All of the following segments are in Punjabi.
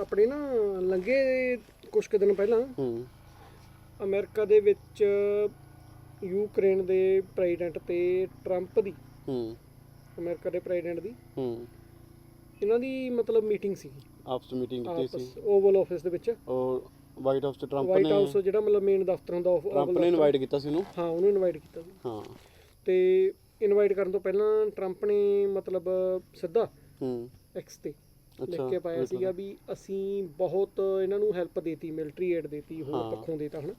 ਆਪਣੇ ਨਾ ਲੰਗੇ ਕੁਝ ਕੁ ਦਿਨ ਪਹਿਲਾਂ ਹੂੰ। ਅਮਰੀਕਾ ਦੇ ਵਿੱਚ ਯੂਕਰੇਨ ਦੇ ਪ੍ਰੈਜ਼ੀਡੈਂਟ ਤੇ ਟਰੰਪ ਦੀ। ਹੂੰ। ਅਮਰੀਕਾ ਦੇ ਪ੍ਰੈਜ਼ੀਡੈਂਟ ਦੀ। ਹੂੰ। ਇਹਨਾਂ ਦੀ ਮਤਲਬ ਮੀਟਿੰਗ ਸੀ। ਆਪਸ ਮੀਟਿੰਗ ਕੀਤੀ ਸੀ। ਓਵਲ ਆਫਿਸ ਦੇ ਵਿੱਚ। ਔਰ ਵਾਈਟ ਹਾਊਸ ਚ ਟਰੰਪ ਵਾਈਟ ਨੇ ਹਾਊਸ ਜਿਹੜਾ ਮਤਲਬ ਮੇਨ ਦਫ਼ਤਰ ਹੁੰਦਾ ਉਹ ਟਰੰਪ ਨੇ ਇਨਵਾਈਟ ਕੀਤਾ ਸੀ ਉਹਨੂੰ? ਹਾਂ ਉਹਨੂੰ ਇਨਵਾਈਟ ਕੀਤਾ ਸੀ। ਹਾਂ। ਤੇ ਇਨਵਾਈਟ ਕਰਨ ਤੋਂ ਪਹਿਲਾਂ ਟਰੰਪ ਨੇ ਮਤਲਬ ਸਿੱਧਾ ਹੂੰ। ਐਕਸ ਤੇ ਲਿਖ ਕੇ ਪਾਇਆ ਸੀਗਾ ਵੀ ਅਸੀਂ ਬਹੁਤ ਇਹਨਾਂ ਨੂੰ ਹੈਲਪ ਦੇਤੀ ਮਿਲਟਰੀ ਏਡ ਦੇਤੀ ਹੋਰ। ਪੱਖੋਂ ਦੇਤਾ ਹਨਾ।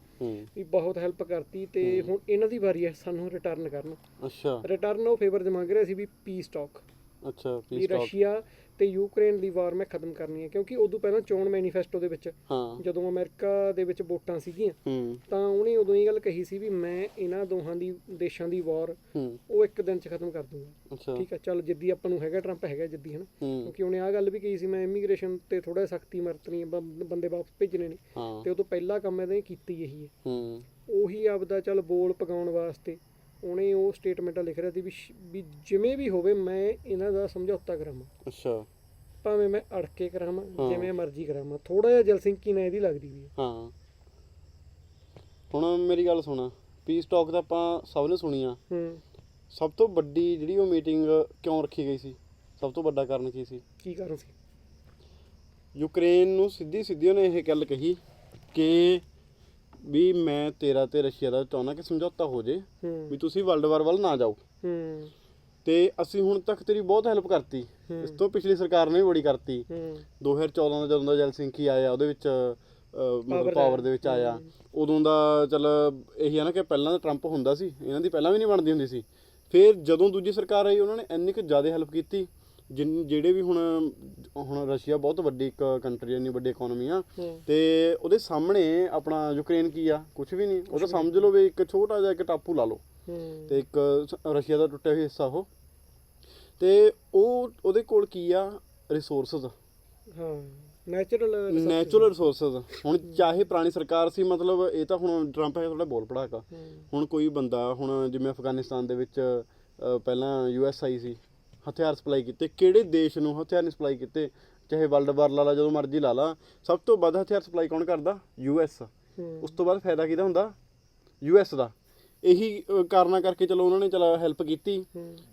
ਵੀ ਬਹੁਤ ਹੈਲਪ ਕਰਤੀ ਤੇ ਹੁਣ ਇਹਨਾਂ ਦੀ ਵਾਰੀ ਹੈ ਸਾਨੂੰ ਰਿਟਰਨ ਕਰਨ। ਅੱਛਾ। ਰਿਟਰਨ ਉਹ ਫੇਵਰ 'ਚ ਮੰਗ ਰਿਹਾ ਸੀ ਵੀ ਪੀਸ ਟਾਕ ਅੱਛਾ ਵੀ ਪਲੀਜ਼ ਟਾਕ ਰਸ਼ੀਆ ਤੇ ਯੂਕਰੇਨ ਦੀ ਵਾਰ ਮੈਂ ਖਤਮ ਕਰਨੀ ਹੈ ਕਿਉਂਕਿ ਉਦੋਂ ਪਹਿਲਾਂ ਚੋਣ ਮੈਨੀਫੈਸਟੋ ਦੇ ਵਿੱਚ ਹਾਂ। ਜਦੋਂ ਅਮਰੀਕਾ ਦੇ ਵਿੱਚ ਵੋਟਾਂ ਸੀਗੀਆਂ ਹੂੰ। ਤਾਂ ਉਹਨੇ ਉਦੋਂ ਇਹ ਗੱਲ ਕਹੀ ਸੀ ਵੀ ਮੈਂ ਇਹਨਾਂ ਦੋਹਾਂ ਦੀ ਦੇਸ਼ਾਂ ਦੀ ਵਾਰ ਹੂੰ। ਉਹ ਇੱਕ ਦਿਨ 'ਚ ਖਤਮ ਕਰ ਦੂੰਗਾ। ਠੀਕ ਹੈ ਚੱਲ ਜਿੱਦੀ ਆਪਾਂ ਨੂੰ ਹੈਗਾ ਟਰੰਪ ਹੈਗਾ ਜਿੱਦੀ ਹਨ? ਹੂੰ। ਕਿਉਂਕਿ ਉਹਨੇ ਆ ਗੱਲ ਵੀ ਕਹੀ ਸੀ ਮੈਂ ਇਮੀਗ੍ਰੇਸ਼ਨ ਤੇ ਥੋੜਾ ਸਖਤੀ ਵਰਤਣੀ ਹੈ ਬ- ਬੰਦੇ ਵਾਪਸ ਭੇਜਣੇ ਨੇ। ਹਾਂ। ਤੇ ਉਹ ਤੋਂ ਪਹਿਲਾ ਕੰਮ ਇਹਨੇ ਕੀਤੀ ਇਹੀ ਹੈ। ਹੂੰ। ਉਹੀ ਆਪਦਾ ਚੱਲ ਬੋਲ ਪਕਾਉਣ ਵਾਸਤੇ ਉਹਨੇ ਉਹ ਸਟੇਟਮੈਂਟਾਂ ਲਿਖ ਰਿਹਾ ਸੀ ਵੀ ਸ਼- ਵੀ ਜਿਵੇਂ ਵੀ ਹੋਵੇ ਮੈਂ ਇਹਨਾਂ ਦਾ ਸਮਝੌਤਾ ਕਰਾਵਾਂ। ਅੱਛਾ। ਭਾਵੇਂ ਮੈਂ ਅੜ ਕੇ ਕਰਾਵਾਂ ਹਾਂ। ਜਿਵੇਂ ਮਰਜ਼ੀ ਕਰਾਵਾਂ। ਥੋੜਾ ਜਿਹਾ ਜਲਸਿੰਕੀ ਨਾਲ ਇਹਦੀ ਲੱਗਦੀ ਵੀ ਹੈ। ਹਾਂ। ਹੁਣ ਮੇਰੀ ਗੱਲ ਸੁਣ। ਪੀਸ ਟਾਕ ਤਾਂ ਆਪਾਂ ਸਭ ਨੇ ਸੁਣੀ ਆ। ਹੂੰ। ਸਭ ਤੋਂ ਵੱਡੀ ਜਿਹੜੀ ਉਹ ਮੀਟਿੰਗ ਕਿਉਂ ਰੱਖੀ ਗਈ ਸੀ? ਸਭ ਤੋਂ ਵੱਡਾ ਕਾਰਨ ਕੀ ਸੀ? ਕੀ ਕਾਰਨ ਸੀ? ਯੂਕਰੇਨ ਨੂੰ ਸਿੱਧੀ ਸਿੱਧੀ ਉਹਨੇ ਇਹ ਗੱਲ ਕਹੀ ਕਿ ਵੀ ਮੈਂ ਤੇਰਾ ਤੇ ਰਸ਼ੀਆ ਦਾ ਚਾਹੁੰਦਾ ਕਿ ਸਮਝੌਤਾ ਹੋ ਜੇ ਵੀ ਤੁਸੀਂ ਵਰਲਡ ਵਾਰ ਵੱਲ ਨਾ ਜਾਓ। ਹੂੰ। ਤੇ ਅਸੀਂ ਹੁਣ ਤੱਕ ਤੇਰੀ ਬਹੁਤ ਹੈਲਪ ਕਰਤੀ। ਇਸ ਤੋਂ ਪਿਛਲੀ ਸਰਕਾਰ ਨੇ ਵੀ ਬੜੀ ਕਰਤੀ। ਹੂੰ। 2014 ਦਾ ਜਦੋਂ ਦਾ ਜਲਸਿੰਕੀ ਆਇਆ ਉਹਦੇ ਵਿੱਚ ਮਤਲਬ ਪਾਵਰ। ਦੇ ਵਿੱਚ ਆਇਆ। ਉਦੋਂ ਦਾ ਚੱਲ ਇਹੀ ਆ ਨਾ ਕਿ ਪਹਿਲਾਂ ਤਾਂ ਟਰੰਪ ਹੁੰਦਾ ਸੀ ਇਹਨਾਂ ਦੀ ਪਹਿਲਾਂ ਵੀ ਨਹੀਂ ਬਣਦੀ ਹੁੰਦੀ ਸੀ। ਫਿਰ ਜਦੋਂ ਦੂਜੀ ਸਰਕਾਰ ਆਈ ਉਹਨਾਂ ਨੇ ਇੰਨੀ ਕੁ ਜ਼ਿਆਦਾ ਹੈਲਪ ਕੀਤੀ। ਜਿਨ ਜਿਹੜੇ ਵੀ ਹੁਣ ਹੁਣ ਰਸ਼ੀਆ ਬਹੁਤ ਵੱਡੀ ਇੱਕ ਕੰਟਰੀ ਇੰਨੀ ਵੱਡੀ ਇਕਨੋਮੀ ਆ। ਤੇ ਉਹਦੇ ਸਾਹਮਣੇ ਆਪਣਾ ਯੂਕਰੇਨ ਕੀ ਆ? ਕੁਝ ਵੀ ਨਹੀਂ। ਉਹ ਤਾਂ ਸਮਝ ਲਓ ਵੀ ਇੱਕ ਛੋਟਾ ਜਿਹਾ ਇੱਕ ਟਾਪੂ ਲਾ ਲਓ। ਤੇ ਇੱਕ ਰਸ਼ੀਆ ਦਾ ਟੁੱਟਿਆ ਹੋਇਆ ਹਿੱਸਾ ਉਹ। ਤੇ ਉਹ ਉਹਦੇ ਕੋਲ ਕੀ ਆ? ਰਿਸੋਰਸਸ ਹਾਂ। ਨੈਚੁਰਲ ਨੈਚੁਰਲ ਰਿਸੋਰਸਸ ਹੁਣ ਚਾਹੇ ਪੁਰਾਣੀ ਸਰਕਾਰ ਸੀ ਮਤਲਬ ਇਹ ਤਾਂ ਹੁਣ ਟਰੰਪ ਹੈ ਥੋੜਾ ਬੋਲ ਪੜਾਕਾ ਹੁਣ ਕੋਈ ਬੰਦਾ ਹੁਣ ਜਿਵੇਂ ਅਫਗਾਨਿਸਤਾਨ ਦੇ ਵਿੱਚ ਪਹਿਲਾਂ ਯੂਐਸ ਆਈ ਸੀ। ਹਥਿਆਰ ਸਪਲਾਈ ਕੀਤੇ ਕਿਹੜੇ ਦੇਸ਼ ਨੂੰ ਹਥਿਆਰ ਨਹੀਂ ਸਪਲਾਈ ਕੀਤੇ ਚਾਹੇ ਵਰਲਡ ਵਾਰ ਲਾ ਲਾ ਜਦੋਂ ਮਰਜ਼ੀ ਲਾ ਲਾ ਸਭ ਤੋਂ ਵੱਧ ਹਥਿਆਰ ਸਪਲਾਈ ਕੌਣ ਕਰਦਾ? ਯੂਐਸ ਉਸ ਤੋਂ ਬਾਅਦ ਫਾਇਦਾ ਕਿਹਦਾ ਹੁੰਦਾ? ਯੂਐਸ ਦਾ। ਇਹੀ ਕਾਰਨਾਂ ਕਰਕੇ ਚਲੋ ਉਹਨਾਂ ਨੇ ਚਲਾ ਹੈਲਪ ਕੀਤੀ।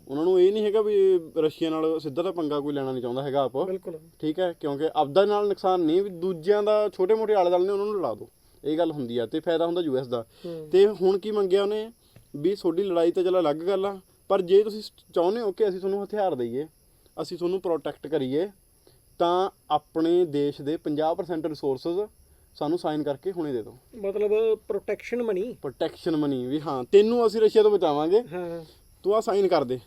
ਉਹਨਾਂ ਨੂੰ ਇਹ ਨਹੀਂ ਹੈਗਾ ਵੀ ਰਸ਼ੀਆ ਨਾਲ ਸਿੱਧਾ ਤਾਂ ਪੰਗਾ ਕੋਈ ਲੈਣਾ ਨਹੀਂ ਚਾਹੁੰਦਾ ਹੈਗਾ ਆਪ। ਬਿਲਕੁਲ। ਠੀਕ ਹੈ ਕਿਉਂਕਿ ਆਪਦਾ ਨਾਲ ਨੁਕਸਾਨ ਨਹੀਂ ਵੀ ਦੂਜਿਆਂ ਦਾ ਛੋਟੇ ਮੋਟੇ ਆਲੇ ਦੁਆਲੇ ਨੇ ਉਹਨਾਂ ਨੂੰ ਲੜਾ ਦਿਓ ਇਹ ਗੱਲ ਹੁੰਦੀ ਆ ਤੇ ਫਾਇਦਾ ਹੁੰਦਾ ਯੂਐਸ ਦਾ। ਤੇ ਹੁਣ ਕੀ ਮੰਗਿਆ ਉਹਨੇ? ਵੀ ਤੁਹਾਡੀ ਲੜਾਈ ਤਾਂ ਚਲ ਅਲੱਗ ਗੱਲ ਆ ਪਰ ਜੇ ਤੁਸੀਂ ਚਾਹੁੰਦੇ ਹੋ ਕਿ ਅਸੀਂ ਤੁਹਾਨੂੰ ਹਥਿਆਰ ਦਈਏ ਅਸੀਂ ਤੁਹਾਨੂੰ ਪ੍ਰੋਟੈਕਟ ਕਰੀਏ ਤਾਂ ਆਪਣੇ ਦੇਸ਼ ਦੇ 50% ਰਿਸੋਰਸਸ ਸਾਨੂੰ ਸਾਈਨ ਕਰਕੇ ਹੁਣੇ ਦੇ ਦਿਓ। ਮਤਲਬ ਪ੍ਰੋਟੈਕਸ਼ਨ ਮਨੀ ਪ੍ਰੋਟੈਕਸ਼ਨ ਮਨੀ ਵੀ ਹਾਂ ਤੈਨੂੰ ਅਸੀਂ ਰਸ਼ੀਆ ਤੋਂ ਬਚਾਵਾਂਗੇ। ਹਾਂ। ਤੂੰ ਆ ਸਾਈਨ ਕਰ ਦੇ।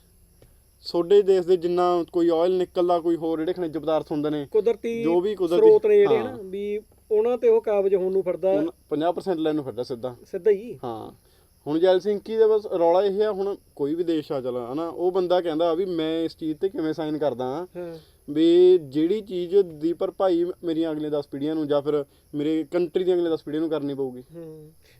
ਤੁਹਾਡੇ ਦੇਸ਼ ਦੇ ਜਿੰਨਾ ਕੋਈ ਆਇਲ ਨਿਕਲਦਾ ਕੋਈ ਹੋਰ ਜਿਹੜੇ ਖਣਿਜ ਪਦਾਰਥ ਹੁੰਦੇ ਨੇ ਕੁਦਰਤੀ ਜੋ ਵੀ ਕੁਦਰਤੀ- ਸਰੋਤ ਨੇ ਜਿਹੜੇ। ਹਨ ਵੀ ਉਹਨਾਂ ਤੇ ਉਹ ਕਾਬਜ ਹੋਣ ਨੂੰ ਫਿਰਦਾ। ਹੁਣ 50% ਲੈਣ ਨੂੰ ਫਿਰਦਾ ਸਿੱਧਾ। ਸਿੱਧਾ ਹੀ? ਹਾਂ। ਹੁਣ ਜੈਲਸਿੰਕੀ ਦਾ ਬਸ ਰੌਲਾ ਇਹ ਆ ਹੁਣ ਕੋਈ ਵੀ ਦੇਸ਼ ਆ ਚਲ ਹਨਾ ਉਹ ਬੰਦਾ ਕਹਿੰਦਾ ਵੀ ਮੈਂ ਇਸ ਚੀਜ਼ ਤੇ ਕਿਵੇਂ ਸਾਈਨ ਕਰਦਾ ਹਾਂ ਵੀ ਜਿਹੜੀ ਚੀਜ਼ ਦੀ ਭਰਪਾਈ ਮੇਰੀਆਂ ਅਗਲੇ 10 ਪੀੜ੍ਹੀਆਂ ਨੂੰ ਜਾਂ ਫਿਰ ਮੇਰੇ ਕੰਟਰੀ ਦੀਆਂ ਅਗਲੇ 10 ਪੀੜ੍ਹੀਆਂ ਨੂੰ ਕਰਨੀ ਪਊਗੀ।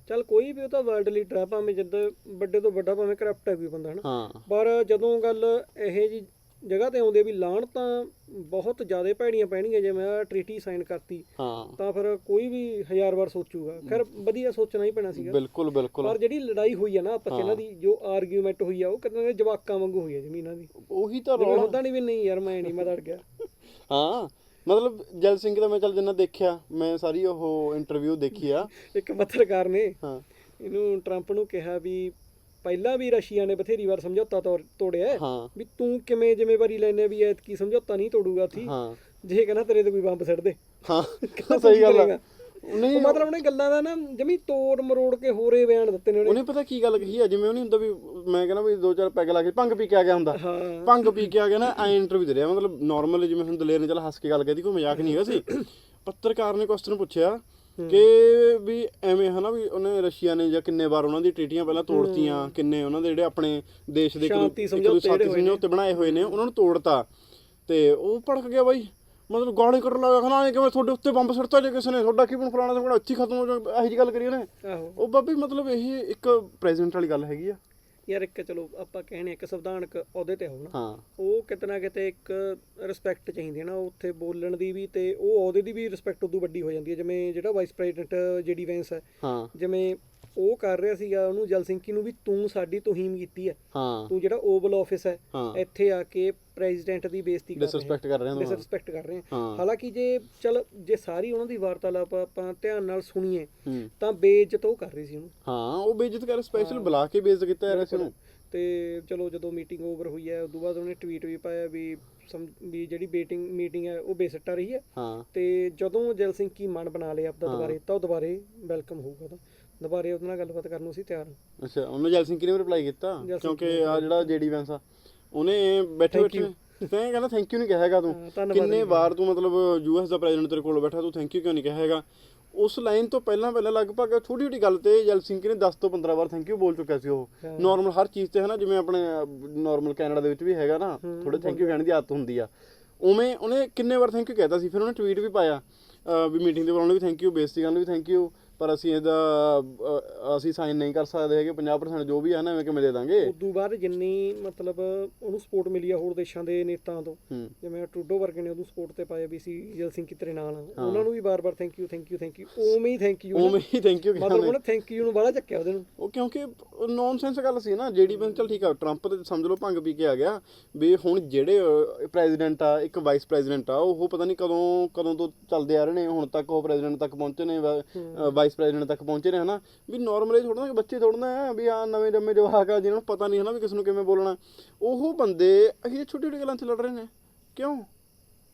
ਚੱਲ ਕੋਈ ਵੀ ਉਹ ਤਾਂ ਵਰਲਡ ਲੀਡਰ ਆ ਭਾਵੇਂ ਜਿੱਦ ਵੱਡੇ ਤੋਂ ਵੱਡਾ ਭਾਵੇਂ ਕਰਪਟ ਹੈ ਕੋਈ ਬੰਦਾ ਹਨਾ। ਪਰ ਜਦੋਂ ਗੱਲ ਇਹ ਜੀ ਜਗ੍ਹਾ ਤੇ ਆਉਂਦੀ ਵੀ ਲਾਣ ਤਾਂ ਬਹੁਤ ਜ਼ਿਆਦਾ ਭੈੜੀਆਂ ਪੈਣਗੀਆਂ ਜਿਵੇਂ ਆ ਟ੍ਰੀਟੀ ਸਾਈਨ ਕਰਤੀ ਹਾਂ। ਤਾਂ ਫਿਰ ਕੋਈ ਵੀ ਹਜ਼ਾਰ ਵਾਰ ਸੋਚੂਗਾ। ਖੈਰ ਵਧੀਆ ਸੋਚਣਾ ਹੀ ਪੈਣਾ ਸੀਗਾ। ਬਿਲਕੁਲ ਬਿਲਕੁਲ। ਪਰ ਜਿਹੜੀ ਲੜਾਈ ਹੋਈ ਆ ਨਾ ਆਪਸ ਇਹਨਾਂ ਦੀ ਜੋ ਆਰਗੂਮੈਂਟ ਹੋਈ ਆ ਉਹ ਕਿਤੇ ਨਾ ਜਵਾਕਾਂ ਵਾਂਗੂ ਹੋਈ ਆ ਜ਼ਮੀਨਾਂ ਦੀ। ਉਹੀ ਤਾਂ ਰੌਲਾ। ਹੁੰਦਾ ਨਹੀਂ ਵੀ ਨਹੀਂ ਯਾਰ ਮੈਂ ਨਹੀਂ ਮੈਂ ਡਰ ਗਿਆ। ਹਾਂ। ਮਤਲਬ ਜੈਲ ਸਿੰਘ ਦਾ ਮੈਂ ਚੱਲ ਜਿੰਨਾ ਦੇਖਿਆ ਮੈਂ ਸਾਰੀ ਉਹ ਇੰਟਰਵਿਊ ਦੇਖੀ ਆ। ਇੱਕ ਪੱਤਰਕਾਰ ਨੇ ਹਾਂ। ਇਹਨੂੰ ਟਰੰਪ ਨੂੰ ਕਿਹਾ ਵੀ ਪਹਿਲਾਂ ਵੀ ਰਸ਼ੀਆ ਨੇ ਬਥੇਰੀ ਵਾਰ ਸਮਝੌਤਾ ਤੋੜ- ਤੋੜਿਆ ਹੈ। ਹਾਂ। ਵੀ ਤੂੰ ਕਿਵੇਂ ਜ਼ਿੰਮੇਵਾਰੀ ਲੈਨੇ ਵੀ ਐਤਕੀ ਸਮਝੌਤਾ ਨਹੀਂ ਤੋੜੂਗਾ ਥੀ ਹਾਂ। ਜੇ ਕਹਿੰਦਾ ਤੇਰੇ ਤੇ ਕੋਈ ਬੰਬ ਸਿੱਟ ਦੇ ਹਾਂ ਸਹੀ ਗੱਲ ਕਰੇਗਾ? ਨਹੀਂ ਉਹ ਮਤਲਬ ਉਹਨੇ ਗੱਲਾਂ ਦਾ ਨਾ ਜਮੀ ਤੋੜ ਮਰੋੜ ਕੇ ਹੋਰੇ ਬਿਆਨ ਦਿੱਤੇ ਨੇ ਉਹਨੇ। ਉਹਨੇ ਪਤਾ ਕੀ ਗੱਲ ਕਹੀ ਆ? ਜਿਵੇਂ ਉਹ ਨਹੀਂ ਹੁੰਦਾ ਵੀ ਮੈਂ ਕਹਿੰਦਾ ਵੀ ਦੋ ਚਾਰ ਪੈਗ ਲਾ ਕੇ ਭੰਗ ਪੀ ਕੇ ਆ ਗਿਆ ਹੁੰਦਾ। ਹਾਂ। ਭੰਗ ਪੀ ਕੇ ਆ ਗਿਆ ਨਾ ਐ ਇੰਟਰਵਿਊ ਦੇ ਰਿਹਾ। ਮਤਲਬ ਨਾਰਮਲ ਜਿਵੇਂ ਹੁਣ ਦਲੇਰ ਨੇ ਚੱਲ ਹੱਸ ਕੇ ਗੱਲ ਕਹਦੀ ਕੋਈ ਮਜ਼ਾਕ ਨਹੀਂ ਹੈਗਾ ਸੀ। ਪੱਤਰਕਾਰ ਨੇ ਕੁਐਸਚਨ ਪੁੱਛਿਆ ਕਿ ਵੀ ਐਵੇਂ ਹਨਾ ਵੀ ਉਹਨੇ ਰਸ਼ੀਆ ਨੇ ਜਾਂ ਕਿੰਨੇ ਵਾਰ ਉਹਨਾਂ ਦੀ ਟ੍ਰੀਟੀਆਂ ਪਹਿਲਾਂ ਤੋੜਤੀਆਂ ਕਿੰਨੇ ਉਹਨਾਂ ਦੇ ਜਿਹੜੇ ਆਪਣੇ ਦੇਸ਼ ਦੇ ਸ਼ਾਂਤੀ ਸਮਝੌਤੇ ਨੇ। ਸਮਝੌਤੇ ਬਣਾਏ ਹੋਏ ਨੇ ਉਹਨਾਂ ਨੂੰ ਤੋੜਤਾ। ਤੇ ਉਹ ਭੜਕ ਗਿਆ ਬਾਈ। ਮਤਲਬ ਗਾਲੀ ਕੱਢਣ ਲੱਗਾ ਖਣਾ ਕਿਵੇਂ ਤੁਹਾਡੇ ਉੱਤੇ ਬੰਬ ਸੁੱਟਤਾ ਜੇ ਕਿਸੇ ਨੇ? ਤੁਹਾਡਾ ਕੀ ਬਣ ਫਲਾਣਾ ਤੇ ਹੀ ਖਤਮ ਹੋ ਜਾ ਇਹੋ ਜੀ ਗੱਲ ਕਰੀ ਉਹਨੇ। ਉਹ ਬਾਬੀ ਮਤਲਬ ਇਹ ਇੱਕ ਪ੍ਰੈਜ਼ੈਂਟ ਵਾਲੀ ਗੱਲ ਹੈਗੀ ਆ। ਯਾਰ ਇੱਕ ਚਲੋ ਆਪਾਂ ਕਹਿੰਦੇ ਇੱਕ ਸੰਵਿਧਾਨਕ ਅਹੁਦੇ ਤੇ ਹੋਣਾ। ਹਾਂ। ਉਹ ਕਿਤੇ ਨਾ ਕਿਤੇ ਇੱਕ ਰਿਸਪੈਕਟ ਚਾਹੀਦੀ ਹੈ ਨਾ ਉੱਥੇ ਬੋਲਣ ਦੀ ਵੀ ਤੇ ਉਹ ਅਹੁਦੇ ਦੀ ਵੀ ਰਿਸਪੈਕਟ ਉਦੋਂ ਵੱਡੀ ਹੋ ਜਾਂਦੀ ਹੈ ਜਿਵੇਂ ਜਿਹੜਾ ਵਾਈਸ ਪ੍ਰੈਜ਼ੀਡੈਂਟ ਜੀਡੀ ਵੈਂਸ ਹੈ। ਹਾਂ। ਜਿਵੇਂ ਉਹ ਕਰ ਰਿਹਾ ਸੀਗਾ ਉਹਨੂੰ ਜਲਸਿੰਕੀ ਨੂੰ ਵੀ ਤੂੰ ਸਾਡੀ ਤੋਹੀਮ ਕੀਤੀ ਹੈ। ਹਾਂ। ਤੂੰ ਜਿਹੜਾ ਓਵਲ ਆਫਿਸ ਹੈ ਇੱਥੇ ਆ ਕੇ ਪ੍ਰੈਜ਼ੀਡੈਂਟ ਦੀ ਬੇਇੱਜ਼ਤੀ ਕਰ ਰਿਹਾ ਡਿਸਰੈਸਪੈਕਟ ਕਰ ਰਹੇ ਹਾਂ ਤੁਹਾਨੂੰ ਡਿਸਰੈਸਪੈਕਟ ਕਰ ਰਹੇ ਹਾਂ। ਹਾਲਾਂਕਿ ਜੇ ਚਲ ਜੇ ਸਾਰੀ ਉਹਨਾਂ ਦੀ ਵਾਰਤਾਲਾਪ ਆਪਾਂ ਧਿਆਨ ਨਾਲ ਸੁਣੀਏ ਤਾਂ ਬੇਇੱਜ਼ਤ ਉਹ ਕਰ ਰਹੀ ਸੀ ਉਹਨੂੰ। ਹਾਂ ਉਹ ਬੇਇੱਜ਼ਤ ਕਰ ਸਪੈਸ਼ਲ ਬੁਲਾ ਕੇ ਬੇਇੱਜ਼ਤ ਕੀਤਾ ਇਸ ਨੂੰ ਤੇ ਚਲੋ ਜਦੋਂ ਮੀਟਿੰਗ ਓਵਰ ਹੋਈ ਹੈ ਉਦੋਂ ਬਾਅਦ ਉਹਨੇ ਟਵੀਟ ਵੀ ਪਾਇਆ ਵੀ ਵੀ ਜਿਹੜੀ ਮੀਟਿੰਗ ਮੀਟਿੰਗ ਹੈ ਉਹ ਬੇਸੱਟਾ ਰਹੀ ਹੈ। ਹਾਂ। ਤੇ ਜਦੋਂ ਜੈਲ ਸਿੰਘ ਕੀ ਮਨ ਬਣਾ ਲਿਆ ਆਪਦਾ ਦੁਬਾਰੇ ਤਾਂ ਉਹ ਦੁਬਾਰੇ ਵੈਲਕਮ ਹੋਊਗਾ ਤਾਂ ਦੁਬਾਰੇ ਉਹਦੇ ਨਾਲ ਗੱਲਬਾਤ ਕਰਨ ਨੂੰ ਅਸੀਂ ਤਿਆਰ ਹਾਂ। ਅੱਛਾ ਉਹਨੇ ਜੈਲ ਸਿੰਘ ਨੇ ਰਿਪਲਾਈ ਕੀਤਾ? ਜੈਲ ਸਿੰਘ ਕਿਉਂਕਿ ਆ ਜਿਹੜਾ ਜੇਡੀ ਵੈਂਸ ਆ ਉਹਨੇ ਬੈਠੇ Thank ਬੈਠੇ ਤੈਂ ਕਹਿੰਦਾ ਥੈਂਕ ਯੂ ਨਹੀਂ ਕਿਹਾ ਹੈਗਾ ਤੂੰ। ਹਾਂ, ਧੰਨਵਾਦ ਕਿੰਨੇ ਵਾਰ ਤੂੰ ਮਤਲਬ ਯੂਐਸ ਦਾ ਪ੍ਰੈਜ਼ੀਡੈਂਟ ਤੇਰੇ ਕੋਲ ਬੈਠਾ ਤੂੰ ਥੈਂਕ ਯੂ ਕਿਉਂ ਨਹੀਂ ਕਿਹਾ ਹੈਗਾ? ਉਸ ਲਾਈਨ ਤੋਂ ਪਹਿਲਾਂ ਪਹਿਲਾਂ ਲਗਭਗ ਛੋਟੀ ਛੋਟੀ ਗੱਲ ਤੇ ਜੈਲ ਸਿੰਘ ਨੇ 10 ਤੋਂ 15 ਵਾਰ ਥੈਂਕ ਯੂ ਬੋਲ ਚੁੱਕਿਆ ਸੀ ਉਹ। ਹਾਂ। ਨਾਰਮਲ ਹਰ ਚੀਜ਼ ਤੇ ਹੈ ਨਾ ਜਿਵੇਂ ਆਪਣੇ ਨਾਰਮਲ ਕੈਨੇਡਾ ਦੇ ਵਿੱਚ ਵੀ ਹੈਗਾ ਨਾ ਥੋੜੇ ਥੈਂਕ ਯੂ ਕਹਿਣ ਦੀ ਆਦਤ ਹੁੰਦੀ ਆ। ਉਵੇਂ ਉਹਨੇ ਕਿੰਨੇ ਵਾਰ ਥੈਂਕ ਯੂ ਕਹਿਤਾ ਸੀ ਫਿਰ ਉਹਨੇ ਟਵੀਟ ਵੀ ਪਾਇਆ ਅਹ ਵੀ ਮੀਟਿੰਗ ਦੇ ਬੁਲਾਉਣ ਲਈ ਵੀ ਥੈਂਕ ਯੂ ਬੇਇੱਜ਼ਤੀ ਕਰਨ ਲਈ ਵੀ ਥੈਂਕ ਯੂ ਪਰ ਅਸੀਂ ਇਹਦਾ ਅਸੀਂ ਸਾਈਨ ਨਹੀਂ ਕਰ ਸਕਦੇ ਹੈਗੇ 50% ਜੋ ਵੀ ਹੈ ਨਾ ਐਵੇਂ ਕਿਵੇਂ ਦੇ ਦਾਂਗੇ? ਉਦੋਂ ਬਾਅਦ ਜਿੰਨੀ ਮਤਲਬ ਉਹਨੂੰ ਸਪੋਰਟ ਮਿਲੀ ਆ ਹੋਰ ਦੇਸ਼ਾਂ ਦੇ ਨੇਤਾਵਾਂ ਤੋਂ ਹੂੰ। ਜਿਵੇਂ ਟਰੂਡੋ ਵਰਗੇ ਨੇ ਉਹਨੂੰ ਸਪੋਰਟ ਤੇ ਪਾਇਆ ਵੀ ਸੀ ਜੈਲ ਸਿੰਘ ਕੀ ਤੇਰੇ ਨਾਲ। ਉਹਨਾਂ ਨੂੰ ਵੀ ਬਾਰ-ਬਾਰ thank you thank you thank you ਉਵੇਂ ਹੀ ਥੈਂਕ ਯੂ ਉਵੇਂ ਹੀ ਥੈਂਕ ਯੂ ਮਤਲਬ ਉਹਨੇ ਥੈਂਕ ਯੂ ਨੂੰ ਬਾਹਲਾ ਚੱਕਿਆ ਉਹਦੇ ਨੂੰ। ਉਹ ਕਿਉਂਕਿ ਨੌਨਸੈਂਸ ਗੱਲ ਸੀ ਨਾ ਜੇਡੀ ਬੈਂਸ ਚਲ ਠੀਕ ਆ ਟਰੰਪ ਤੇ ਸਮਝ ਲਓ ਭੰਗ ਪੀ ਕੇ ਆ ਗਿਆ ਵੀ ਹੁਣ ਜਿਹੜੇ ਪ੍ਰੈਜ਼ੀਡੈਂਟ ਆ ਇੱਕ ਵਾਈਸ ਪ੍ਰੈਜ਼ੀਡੈਂਟ ਆ ਉਹ ਪਤਾ ਨਹੀਂ ਕਦੋਂ ਕਦੋਂ ਤੋਂ ਚੱਲਦੇ ਆ ਰਹੇ ਨੇ ਹੁਣ ਤੱਕ ਉਹ ਪ੍ਰੈਜ਼ੀਡੈਂਟ ਤੱਕ ਪਹੁੰਚੇ ਨੇ ਵਾਈਸ ਪ੍ਰੈਜ਼ੀਡੈਂਟ ਤੱਕ ਪਹੁੰਚੇ ਨੇ ਹਨਾ? ਵੀ ਨਾਰਮਲੀ ਥੋੜਾ ਨਾ ਬੱਚੇ ਥੋੜਾ ਨਾ ਵੀ ਆ ਨਵੇਂ ਜੰਮੇ ਜਵਾਕ ਆ ਜਿਹਨਾਂ ਨੂੰ ਪਤਾ ਨਹੀਂ ਹਨਾ ਵੀ ਕਿਸ ਨੂੰ ਕਿਵੇਂ ਬੋਲਣਾ। ਉਹ ਬੰਦੇ ਇਹ ਛੋਟੀ ਛੋਟੀ ਗੱਲਾਂ 'ਚ ਲੜ ਰਹੇ ਨੇ। ਕਿਉਂ?